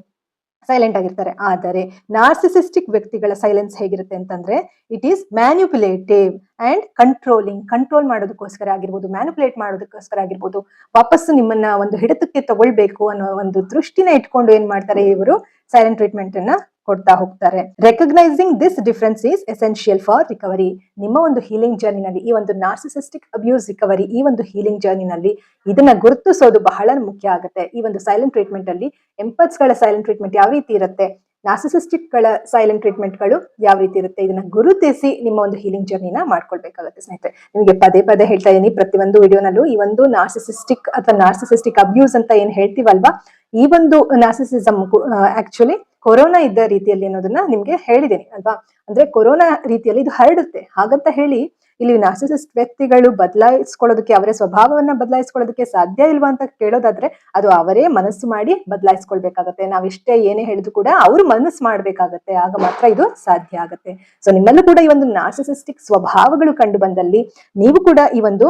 ಸೈಲೆಂಟ್ ಆಗಿರ್ತಾರೆ. ಆದರೆ ನಾರ್ಸಿಸಿಸ್ಟಿಕ್ ವ್ಯಕ್ತಿಗಳ ಸೈಲೆನ್ಸ್ ಹೇಗಿರುತ್ತೆ ಅಂತಂದ್ರೆ it is manipulative and controlling control ಮಾಡೋದಕ್ಕೋಸ್ಕರ ಆಗಿರ್ಬೋದು ಮ್ಯಾನುಪುಲೇಟ್ ಮಾಡೋದಕ್ಕೋಸ್ಕರ ಆಗಿರ್ಬೋದು ವಾಪಸ್ಸು ನಿಮ್ಮನ್ನ ಒಂದು ಹಿಡಿತಕ್ಕೆ ತಗೊಳ್ಬೇಕು ಅನ್ನೋ ಒಂದು ದೃಷ್ಟಿನ ಇಟ್ಕೊಂಡು ಏನ್ ಮಾಡ್ತಾರೆ ಇವರು? ಸೈಲೆಂಟ್ ಟ್ರೀಟ್ಮೆಂಟ್ ಅನ್ನ ಕೊಡ್ತಾ ಹೋಗ್ತಾರೆ. Recognizing this difference is essential for recovery ನಿಮ್ಮ ಒಂದು ಹೀಲಿಂಗ್ ಜರ್ನಿನಲ್ಲಿ ಈ ಒಂದು ನಾರ್ಸಿಸಿಸ್ಟಿಕ್ ಅಬ್ಯೂಸ್ ರಿಕವರಿ ಈ ಒಂದು ಹೀಲಿಂಗ್ ಜರ್ನಿನಲ್ಲಿ ಇದನ್ನ ಗುರುತಿಸೋದು ಬಹಳ ಮುಖ್ಯ ಆಗುತ್ತೆ. ಈ ಒಂದು ಸೈಲೆಂಟ್ ಟ್ರೀಟ್ಮೆಂಟ್ ಅಲ್ಲಿ ಎಂಪತ್ಸ್ಗಳ ಸೈಲೆಂಟ್ ಟ್ರೀಟ್ಮೆಂಟ್ ಯಾವ ರೀತಿ ಇರುತ್ತೆ? ನಾರ್ಸಿಸಿಸ್ಟಿಕ್ಗಳ ಸೈಲೆಂಟ್ ಟ್ರೀಟ್ಮೆಂಟ್ಗಳು ಯಾವ ರೀತಿ ಇರುತ್ತೆ? ಇದನ್ನ ಗುರುತಿಸಿ ನಿಮ್ಮ ಒಂದು ಹೀಲಿಂಗ್ ಜರ್ನಿನ ಮಾಡ್ಕೊಳ್ಬೇಕಾಗುತ್ತೆ ಸ್ನೇಹಿತರೆ. ನಿಮಗೆ ಪದೇ ಪದೇ ಹೇಳ್ತಾ ಇದ್ದೀನಿ ಪ್ರತಿಯೊಂದು ವಿಡಿಯೋನಲ್ಲೂ ಈ ಒಂದು ನಾರ್ಸಿಸಿಸ್ಟಿಕ್ ಅಥವಾ ನಾರ್ಸಿಸಿಸ್ಟಿಕ್ ಅಬ್ಯೂಸ್ ಅಂತ ಏನ್ ಹೇಳ್ತೀವಲ್ವಾ? ಈ ಒಂದು ನಾರ್ಸಿಸಿಸಮ್ ಆಕ್ಚುಲಿ ಕೊರೋನಾ ಇದ್ದ ರೀತಿಯಲ್ಲಿ ಅನ್ನೋದನ್ನ ನಿಮ್ಗೆ ಹೇಳಿದ್ದೀನಿ ಅಲ್ವಾ? ಅಂದ್ರೆ ಕೊರೋನಾ ರೀತಿಯಲ್ಲಿ ಇದು ಹರಡುತ್ತೆ. ಹಾಗಂತ ಹೇಳಿ, ಇಲ್ಲಿ ನಾರ್ಸಿಸಿಸ್ಟ್ ವ್ಯಕ್ತಿಗಳು ಬದಲಾಯಿಸ್ಕೊಳ್ಳೋದಕ್ಕೆ, ಅವರ ಸ್ವಭಾವವನ್ನ ಬದಲಾಯಿಸ್ಕೊಳ್ಳೋದಕ್ಕೆ ಸಾಧ್ಯ ಇಲ್ವಾ ಅಂತ ಕೇಳೋದಾದ್ರೆ, ಅದು ಅವರೇ ಮನಸ್ಸು ಮಾಡಿ ಬದಲಾಯಿಸ್ಕೊಳ್ಬೇಕಾಗತ್ತೆ. ನಾವೆಷ್ಟೇ ಏನೇ ಹೇಳಿದ್ರು ಕೂಡ ಅವ್ರು ಮನಸ್ಸು ಮಾಡ್ಬೇಕಾಗತ್ತೆ. ಆಗ ಮಾತ್ರ ಇದು ಸಾಧ್ಯ ಆಗತ್ತೆ. ಸೊ ನಿಮ್ಮಲ್ಲೂ ಕೂಡ ಈ ಒಂದು ನಾರ್ಸಿಸಿಸ್ಟಿಕ್ ಸ್ವಭಾವಗಳು ಕಂಡು ಬಂದಲ್ಲಿ, ನೀವು ಕೂಡ ಈ ಒಂದು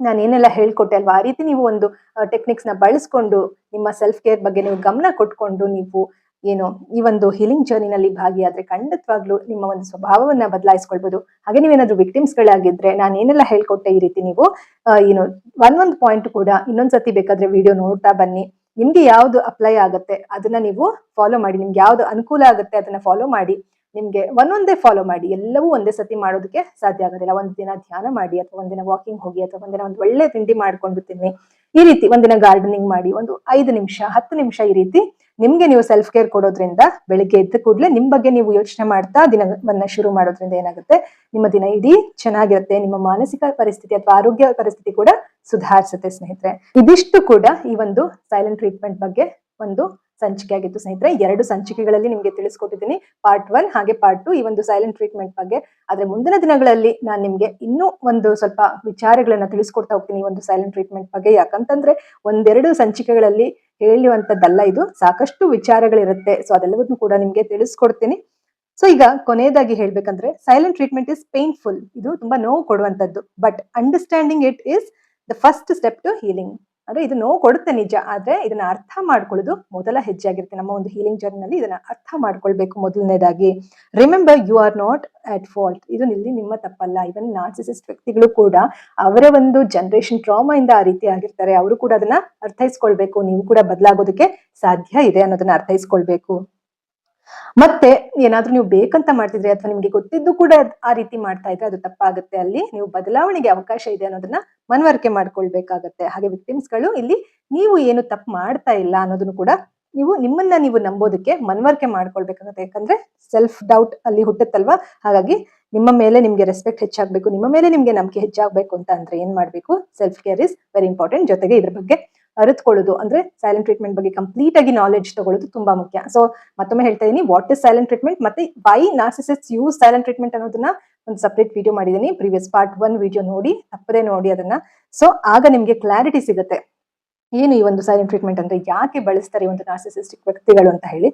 ನಾನು ಏನೆಲ್ಲ ಹೇಳ್ಕೊಟ್ಟೆ ಅಲ್ವಾ? ಆ ರೀತಿ ನೀವು ಒಂದು ಟೆಕ್ನಿಕ್ಸ್ನ ಬಳಸ್ಕೊಂಡು, ನಿಮ್ಮ ಸೆಲ್ಫ್ ಕೇರ್ ಬಗ್ಗೆ ನೀವು ಗಮನ ಕೊಟ್ಕೊಂಡು ನೀವು ಏನು, ಈ ಒಂದು ಹೀಲಿಂಗ್ ಜರ್ನಿನಲ್ಲಿ ಭಾಗಿಯಾದ್ರೆ ಖಂಡಿತವಾಗ್ಲೂ ನಿಮ್ಮ ಒಂದು ಸ್ವಭಾವವನ್ನ ಬದಲಾಯಿಸ್ಕೊಳ್ಬಹುದು ಹಾಗೆ ನೀವೇನಾದ್ರೂ ವಿಕ್ಟಿಮ್ಸ್ ಗಳಾಗಿದ್ರೆ ನಾನು ಏನೆಲ್ಲ ಹೇಳ್ಕೊಟ್ಟೆ ಈ ರೀತಿ ನೀವು ಏನು ಒನ್ ಒಂದೊಂದು ಪಾಯಿಂಟ್ ಕೂಡ ಇನ್ನೊಂದ್ಸತಿ ಬೇಕಾದ್ರೆ ವಿಡಿಯೋ ನೋಡ್ತಾ ಬನ್ನಿ. ನಿಮ್ಗೆ ಯಾವ್ದು ಅಪ್ಲೈ ಆಗುತ್ತೆ ಅದನ್ನ ನೀವು ಫಾಲೋ ಮಾಡಿ, ನಿಮ್ಗೆ ಯಾವ್ದು ಅನುಕೂಲ ಆಗುತ್ತೆ ಅದನ್ನ ಫಾಲೋ ಮಾಡಿ, ನಿಮ್ಗೆ ಒಂದೊಂದೇ ಫಾಲೋ ಮಾಡಿ, ಎಲ್ಲವೂ ಒಂದೇ ಸತಿ ಮಾಡೋದಕ್ಕೆ ಸಾಧ್ಯ ಆಗೋದಿಲ್ಲ. ಒಂದ್ ದಿನ ಧ್ಯಾನ ಮಾಡಿ ಅಥವಾ ಒಂದಿನ ವಾಕಿಂಗ್ ಹೋಗಿ ಅಥವಾ ಒಂದಿನ ಒಂದು ಒಳ್ಳೆ ತಿಂಡಿ ಮಾಡ್ಕೊಂಡು ತಿನ್ನಿ. ಈ ರೀತಿ ಒಂದಿನ ಗಾರ್ಡನಿಂಗ್ ಮಾಡಿ, ಒಂದು ಐದು ನಿಮಿಷ, ಹತ್ತು ನಿಮಿಷ ಈ ರೀತಿ ನಿಮ್ಗೆ ನೀವು ಸೆಲ್ಫ್ ಕೇರ್ ಕೊಡೋದ್ರಿಂದ ಬೆಳಿಗ್ಗೆ ಎದ್ದ ಕೂಡಲೇ ನಿಮ್ ಬಗ್ಗೆ ನೀವು ಯೋಚನೆ ಮಾಡ್ತಾ ದಿನವನ್ನ ಶುರು ಮಾಡೋದ್ರಿಂದ ಏನಾಗುತ್ತೆ? ನಿಮ್ಮ ದಿನ ಇಡೀ ಚೆನ್ನಾಗಿರುತ್ತೆ, ನಿಮ್ಮ ಮಾನಸಿಕ ಪರಿಸ್ಥಿತಿ ಅಥವಾ ಆರೋಗ್ಯ ಪರಿಸ್ಥಿತಿ ಕೂಡ ಸುಧಾರಿಸುತ್ತೆ ಸ್ನೇಹಿತರೆ. ಇದಿಷ್ಟು ಕೂಡ ಈ ಒಂದು ಸೈಲೆಂಟ್ ಟ್ರೀಟ್ಮೆಂಟ್ ಬಗ್ಗೆ ಒಂದು ಸಂಚಿಕೆ ಆಗಿತ್ತು ಸ್ನೇಹಿತರೆ ಎರಡು ಸಂಚಿಕೆಗಳಲ್ಲಿ ನಿಮಗೆ ತಿಳಿಸ್ಕೊಟ್ಟಿದ್ದೀನಿ. ಪಾರ್ಟ್ ಒನ್ ಹಾಗೆ ಪಾರ್ಟ್ ಟು ಈ ಒಂದು ಸೈಲೆಂಟ್ ಟ್ರೀಟ್ಮೆಂಟ್ ಬಗ್ಗೆ. ಆದ್ರೆ ಮುಂದಿನ ದಿನಗಳಲ್ಲಿ ನಾನು ನಿಮ್ಗೆ ಇನ್ನೂ ಒಂದು ಸ್ವಲ್ಪ ವಿಚಾರಗಳನ್ನ ತಿಳಿಸ್ಕೊಡ್ತಾ ಹೋಗ್ತೀನಿ ಈ ಒಂದು ಸೈಲೆಂಟ್ ಟ್ರೀಟ್ಮೆಂಟ್ ಬಗ್ಗೆ. ಯಾಕಂತಂದ್ರೆ ಒಂದೆರಡು ಸಂಚಿಕೆಗಳಲ್ಲಿ ಹೇಳುವಂತದ್ದಲ್ಲ ಇದು. ಸಾಕಷ್ಟು ವಿಚಾರಗಳಿರುತ್ತೆ. ಸೊ ಅದೆಲ್ಲವನ್ನೂ ಕೂಡ ನಿಮ್ಗೆ ತಿಳಿಸ್ಕೊಡ್ತೀನಿ. ಸೊ ಈಗ ಕೊನೆಯದಾಗಿ ಹೇಳ್ಬೇಕಂದ್ರೆ ಸೈಲೆಂಟ್ ಟ್ರೀಟ್ಮೆಂಟ್ ಇಸ್ ಪೇನ್ಫುಲ್ ಇದು ತುಂಬಾ ನೋವು ಕೊಡುವಂತದ್ದು. But understanding it is the first step to healing ಅಂದ್ರೆ ಇದು ನೋವು ಕೊಡುತ್ತೆ ನಿಜ, ಆದ್ರೆ ಇದನ್ನ ಅರ್ಥ ಮಾಡ್ಕೊಳ್ಳೋದು ಮೊದಲ ಹೆಜ್ಜೆ ಆಗಿರುತ್ತೆ ನಮ್ಮ ಒಂದು ಹೀಲಿಂಗ್ ಜರ್ನಿನಲ್ಲಿ ಇದನ್ನ ಅರ್ಥ ಮಾಡ್ಕೊಳ್ಬೇಕು ಮೊದಲನೇದಾಗಿ. Remember you are not at fault ಇದು ಇಲ್ಲಿ ನಿಮ್ಮ ತಪ್ಪಲ್ಲ. ಇವನ್ ನಾರ್ಸಿಸಿಸ್ಟ್ ವ್ಯಕ್ತಿಗಳು ಕೂಡ ಅವರ ಒಂದು ಜನರೇಷನ್ ಟ್ರಾಮಾ ಇಂದ ಆ ರೀತಿ ಆಗಿರ್ತಾರೆ. ಅವರು ಕೂಡ ಅದನ್ನ ಅರ್ಥೈಸ್ಕೊಳ್ಬೇಕು. ನೀವು ಕೂಡ ಬದಲಾಗೋದಕ್ಕೆ ಸಾಧ್ಯ ಇದೆ ಅನ್ನೋದನ್ನ ಅರ್ಥೈಸ್ಕೊಳ್ಬೇಕು. ಮತ್ತೆ ಏನಾದ್ರೂ ನೀವು ಬೇಕಂತ ಮಾಡ್ತಿದ್ರೆ ಅಥವಾ ನಿಮ್ಗೆ ಗೊತ್ತಿದ್ದು ಕೂಡ ಆ ರೀತಿ ಮಾಡ್ತಾ ಇದ್ರೆ ಅದು ತಪ್ಪಾಗುತ್ತೆ. ಅಲ್ಲಿ ನೀವು ಬದಲಾವಣೆಗೆ ಅವಕಾಶ ಇದೆ ಅನ್ನೋದನ್ನ ಮನವರಿಕೆ ಮಾಡ್ಕೊಳ್ಬೇಕಾಗತ್ತೆ. ಹಾಗೆ ವಿಕ್ಟಿಮ್ಸ್ಗಳು ಇಲ್ಲಿ ನೀವು ಏನು ತಪ್ಪು ಮಾಡ್ತಾ ಇಲ್ಲ ಅನ್ನೋದನ್ನು ಕೂಡ ನೀವು ನಿಮ್ಮನ್ನ ನೀವು ನಂಬೋದಕ್ಕೆ ಮನವರಿಕೆ ಮಾಡ್ಕೊಳ್ಬೇಕಾಗತ್ತೆ. ಯಾಕಂದ್ರೆ ಸೆಲ್ಫ್ ಡೌಟ್ ಅಲ್ಲಿ ಹುಟ್ಟುತ್ತಲ್ವಾ? ಹಾಗಾಗಿ ನಿಮ್ಮ ಮೇಲೆ ನಿಮ್ಗೆ ರೆಸ್ಪೆಕ್ಟ್ ಹೆಚ್ಚಾಗಬೇಕು, ನಿಮ್ಮ ಮೇಲೆ ನಿಮ್ಗೆ ನಂಬಿಕೆ ಹೆಚ್ಚಾಗಬೇಕು ಅಂತ ಅಂದ್ರೆ ಏನ್ ಮಾಡ್ಬೇಕು? Self care is very important ಜೊತೆಗೆ ಇದ್ರ ಬಗ್ಗೆ ಅರಿತುಕೊಳ್ಳೋದು, ಅಂದ್ರೆ ಸೈಲೆಂಟ್ ಟ್ರೀಟ್ಮೆಂಟ್ ಬಗ್ಗೆ ಕಂಪ್ಲೀಟ್ ಆಗಿ ನಾಲೆಡ್ಜ್ ತಗೊಳ್ಳೋದು ತುಂಬಾ ಮುಖ್ಯ. ಸೊ ಮತ್ತೊಮ್ಮೆ ಹೇಳ್ತಾ ಇದೀನಿ ವಾಟ್ ಇಸ್ ಸೈಲೆಂಟ್ ಟ್ರೀಟ್ಮೆಂಟ್ ಮತ್ತೆ why narcissists use silent treatment ಅನ್ನೋದನ್ನ ಒಂದು ಸಪ್ರೇಟ್ ವಿಡಿಯೋ ಮಾಡಿದೀನಿ ಪ್ರೀವಿಯಸ್ ಪಾರ್ಟ್ ಒನ್ ವಿಡಿಯೋ ನೋಡಿ, ತಪ್ಪದೇ ನೋಡಿ ಅದನ್ನ. ಸೊ ಆಗ ನಿಮ್ಗೆ ಕ್ಲಾರಿಟಿ ಸಿಗುತ್ತೆ. ಏನು ಈ ಒಂದು ಸೈಲೆಂಟ್ ಟ್ರೀಟ್ಮೆಂಟ್ ಅಂದ್ರೆ, ಯಾಕೆ ಬಳಸ್ತಾರೆ ಒಂದು ನಾರ್ಸಿಸಿಸ್ಟಿಕ್ ವ್ಯಕ್ತಿಗಳು ಅಂತ ಹೇಳಿ.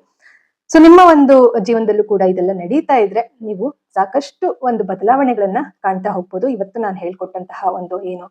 ಸೊ ನಿಮ್ಮ ಒಂದು ಜೀವನದಲ್ಲೂ ಕೂಡ ಇದೆಲ್ಲ ನಡೀತಾ ಇದ್ರೆ ನೀವು ಸಾಕಷ್ಟು ಒಂದು ಬದಲಾವಣೆಗಳನ್ನ ಕಾಣ್ತಾ ಹೋಗ್ಬೋದು. ಇವತ್ತು ನಾನು ಹೇಳ್ಕೊಟ್ಟಂತಹ ಒಂದು ಏನು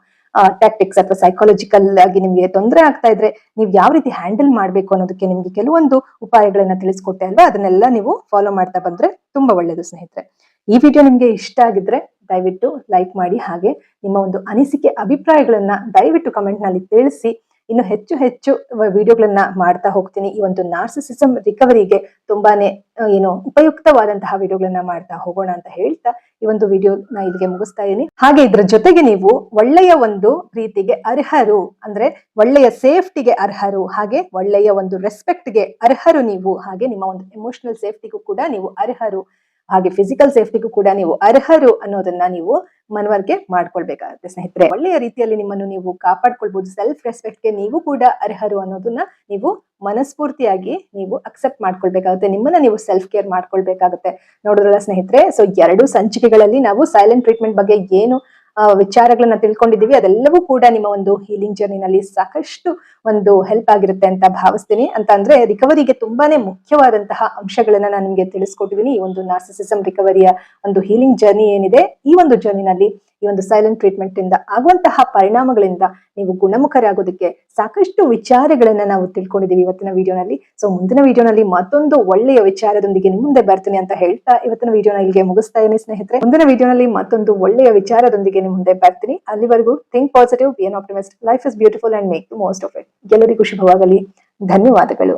ಟ್ಯಾಕ್ಟಿಕ್ಸ್ ಅಥವಾ ಸೈಕಾಲಜಿಕಲ್ ಆಗಿ ನಿಮ್ಗೆ ತೊಂದರೆ ಆಗ್ತಾ ಇದ್ರೆ ನೀವು ಯಾವ ರೀತಿ ಹ್ಯಾಂಡಲ್ ಮಾಡ್ಬೇಕು ಅನ್ನೋದಕ್ಕೆ ನಿಮ್ಗೆ ಕೆಲವೊಂದು ಉಪಾಯಗಳನ್ನ ತಿಳಿಸ್ಕೊಟ್ಟೆ ಅಲ್ವಾ? ಅದನ್ನೆಲ್ಲ ನೀವು ಫಾಲೋ ಮಾಡ್ತಾ ಬಂದ್ರೆ ತುಂಬಾ ಒಳ್ಳೇದು ಸ್ನೇಹಿತರೆ. ಈ ವಿಡಿಯೋ ನಿಮ್ಗೆ ಇಷ್ಟ ಆಗಿದ್ರೆ ದಯವಿಟ್ಟು ಲೈಕ್ ಮಾಡಿ ಹಾಗೆ ನಿಮ್ಮ ಒಂದು ಅನಿಸಿಕೆ, ಅಭಿಪ್ರಾಯಗಳನ್ನ ದಯವಿಟ್ಟು ಕಮೆಂಟ್ನಲ್ಲಿ ತಿಳಿಸಿ. ಇನ್ನು ಹೆಚ್ಚು ಹೆಚ್ಚು ವಿಡಿಯೋಗಳನ್ನ ಮಾಡ್ತಾ ಹೋಗ್ತೀನಿ. ಈ ಒಂದು ನಾರ್ಸಿಸಿಸಮ್ ರಿಕವರಿಗೆ ತುಂಬಾನೇ ಏನು ಉಪಯುಕ್ತವಾದಂತಹ ವಿಡಿಯೋಗಳನ್ನ ಮಾಡ್ತಾ ಹೋಗೋಣ ಅಂತ ಹೇಳ್ತಾ ಈ ಒಂದು ವಿಡಿಯೋ ನ ಇಲ್ಲಿಗೆ ಮುಗಿಸ್ತಾ ಇದೀನಿ ಹಾಗೆ ಇದ್ರ ಜೊತೆಗೆ ನೀವು ಒಳ್ಳೆಯ ಒಂದು ರೀತಿಗೆ ಅರ್ಹರು, ಅಂದ್ರೆ ಒಳ್ಳೆಯ ಸೇಫ್ಟಿಗೆ ಅರ್ಹರು, ಹಾಗೆ ಒಳ್ಳೆಯ ಒಂದು ರೆಸ್ಪೆಕ್ಟ್ಗೆ ಅರ್ಹರು ನೀವು, ಹಾಗೆ ನಿಮ್ಮ ಒಂದು ಎಮೋಷನಲ್ ಸೇಫ್ಟಿಗೂ ಕೂಡ ನೀವು ಅರ್ಹರು. ಹಾಗೆ ಫಿಸಿಕಲ್ ಸೇಫ್ಟಿಗೂ ಕೂಡ ನೀವು ಅರ್ಹರು ಅನ್ನೋದನ್ನ ನೀವು ಮನವರಿಕೆ ಮಾಡ್ಕೊಳ್ಬೇಕಾಗುತ್ತೆ ಸ್ನೇಹಿತರೆ. ಒಳ್ಳೆಯ ರೀತಿಯಲ್ಲಿ ನಿಮ್ಮನ್ನು ನೀವು ಕಾಪಾಡ್ಕೊಳ್ಬಹುದು ಸೆಲ್ಫ್ ರೆಸ್ಪೆಕ್ಟ್ಗೆ ನೀವು ಕೂಡ ಅರ್ಹರು ಅನ್ನೋದನ್ನ ನೀವು ಮನಸ್ಫೂರ್ತಿಯಾಗಿ ನೀವು ಅಕ್ಸೆಪ್ಟ್ ಮಾಡ್ಕೊಳ್ಬೇಕಾಗುತ್ತೆ. ನಿಮ್ಮನ್ನ ನೀವು ಸೆಲ್ಫ್ ಕೇರ್ ಮಾಡ್ಕೊಳ್ಬೇಕಾಗುತ್ತೆ. ನೋಡಿದ್ರಲ್ಲ ಸ್ನೇಹಿತರೆ ಸೊ ಎರಡು ಸಂಚಿಕೆಗಳಲ್ಲಿ ನಾವು ಸೈಲೆಂಟ್ ಟ್ರೀಟ್ಮೆಂಟ್ ಬಗ್ಗೆ ಏನು ವಿಚಾರಗಳನ್ನ ತಿಳ್ಕೊಂಡಿದ್ದೀವಿ. ಅದೆಲ್ಲವೂ ಕೂಡ ನಿಮ್ಮ ಒಂದು ಹೀಲಿಂಗ್ ಜರ್ನಿನಲ್ಲಿ ಸಾಕಷ್ಟು ಒಂದು ಹೆಲ್ಪ್ ಆಗಿರುತ್ತೆ ಅಂತ ಭಾವಿಸ್ತೀನಿ. ಅಂತ ಅಂದ್ರೆ ರಿಕವರಿಗೆ ತುಂಬಾನೇ ಮುಖ್ಯವಾದಂತಹ ಅಂಶಗಳನ್ನ ನಾನು ನಿಮ್ಗೆ ತಿಳಿಸ್ಕೊಟ್ಟಿದ್ದೀನಿ ಈ ಒಂದು ನಾರ್ಸಿಸಿಸಂ ರಿಕವರಿಯ ಒಂದು ಹೀಲಿಂಗ್ ಜರ್ನಿ ಏನಿದೆ, ಈ ಒಂದು ಜರ್ನಿನಲ್ಲಿ ಈ ಒಂದು ಸೈಲೆಂಟ್ ಟ್ರೀಟ್ಮೆಂಟ್ ಇಂದ ಆಗುವಂತಹ ಪರಿಣಾಮಗಳಿಂದ ನೀವು ಗುಣಮುಖರಾಗೋದಕ್ಕೆ ಸಾಕಷ್ಟು ವಿಚಾರಗಳನ್ನ ನಾವು ತಿಳ್ಕೊಂಡಿದೀವಿ ಇವತ್ತಿನ ವಿಡಿಯೋನಲ್ಲಿ. ಸೊ ಮುಂದಿನ ವಿಡಿಯೋನಲ್ಲಿ ಮತ್ತೊಂದು ಒಳ್ಳೆಯ ವಿಚಾರದೊಂದಿಗೆ ನಿಮ್ಮ ಮುಂದೆ ಬರ್ತೀನಿ ಅಂತ ಹೇಳ್ತಾ ಇವತ್ತಿನ ವಿಡಿಯೋನ ಇಲ್ಲಿಗೆ ಮುಗಿಸ್ತಾ ಇದ್ದೀನಿ ಸ್ನೇಹಿತರೆ. ಮುಂದಿನ ವಿಡಿಯೋನಲ್ಲಿ ಮತ್ತೊಂದು ಒಳ್ಳೆಯ ವಿಚಾರದೊಂದಿಗೆ ನಿಮ್ಮ ಮುಂದೆ ಬರ್ತೀನಿ. ಅಲ್ಲಿವರೆಗೂ think positive be optimist life is beautiful and make the most of it ಎಲ್ಲರಿಗೂ ಶುಭವಾಗಲಿ. ಧನ್ಯವಾದಗಳು.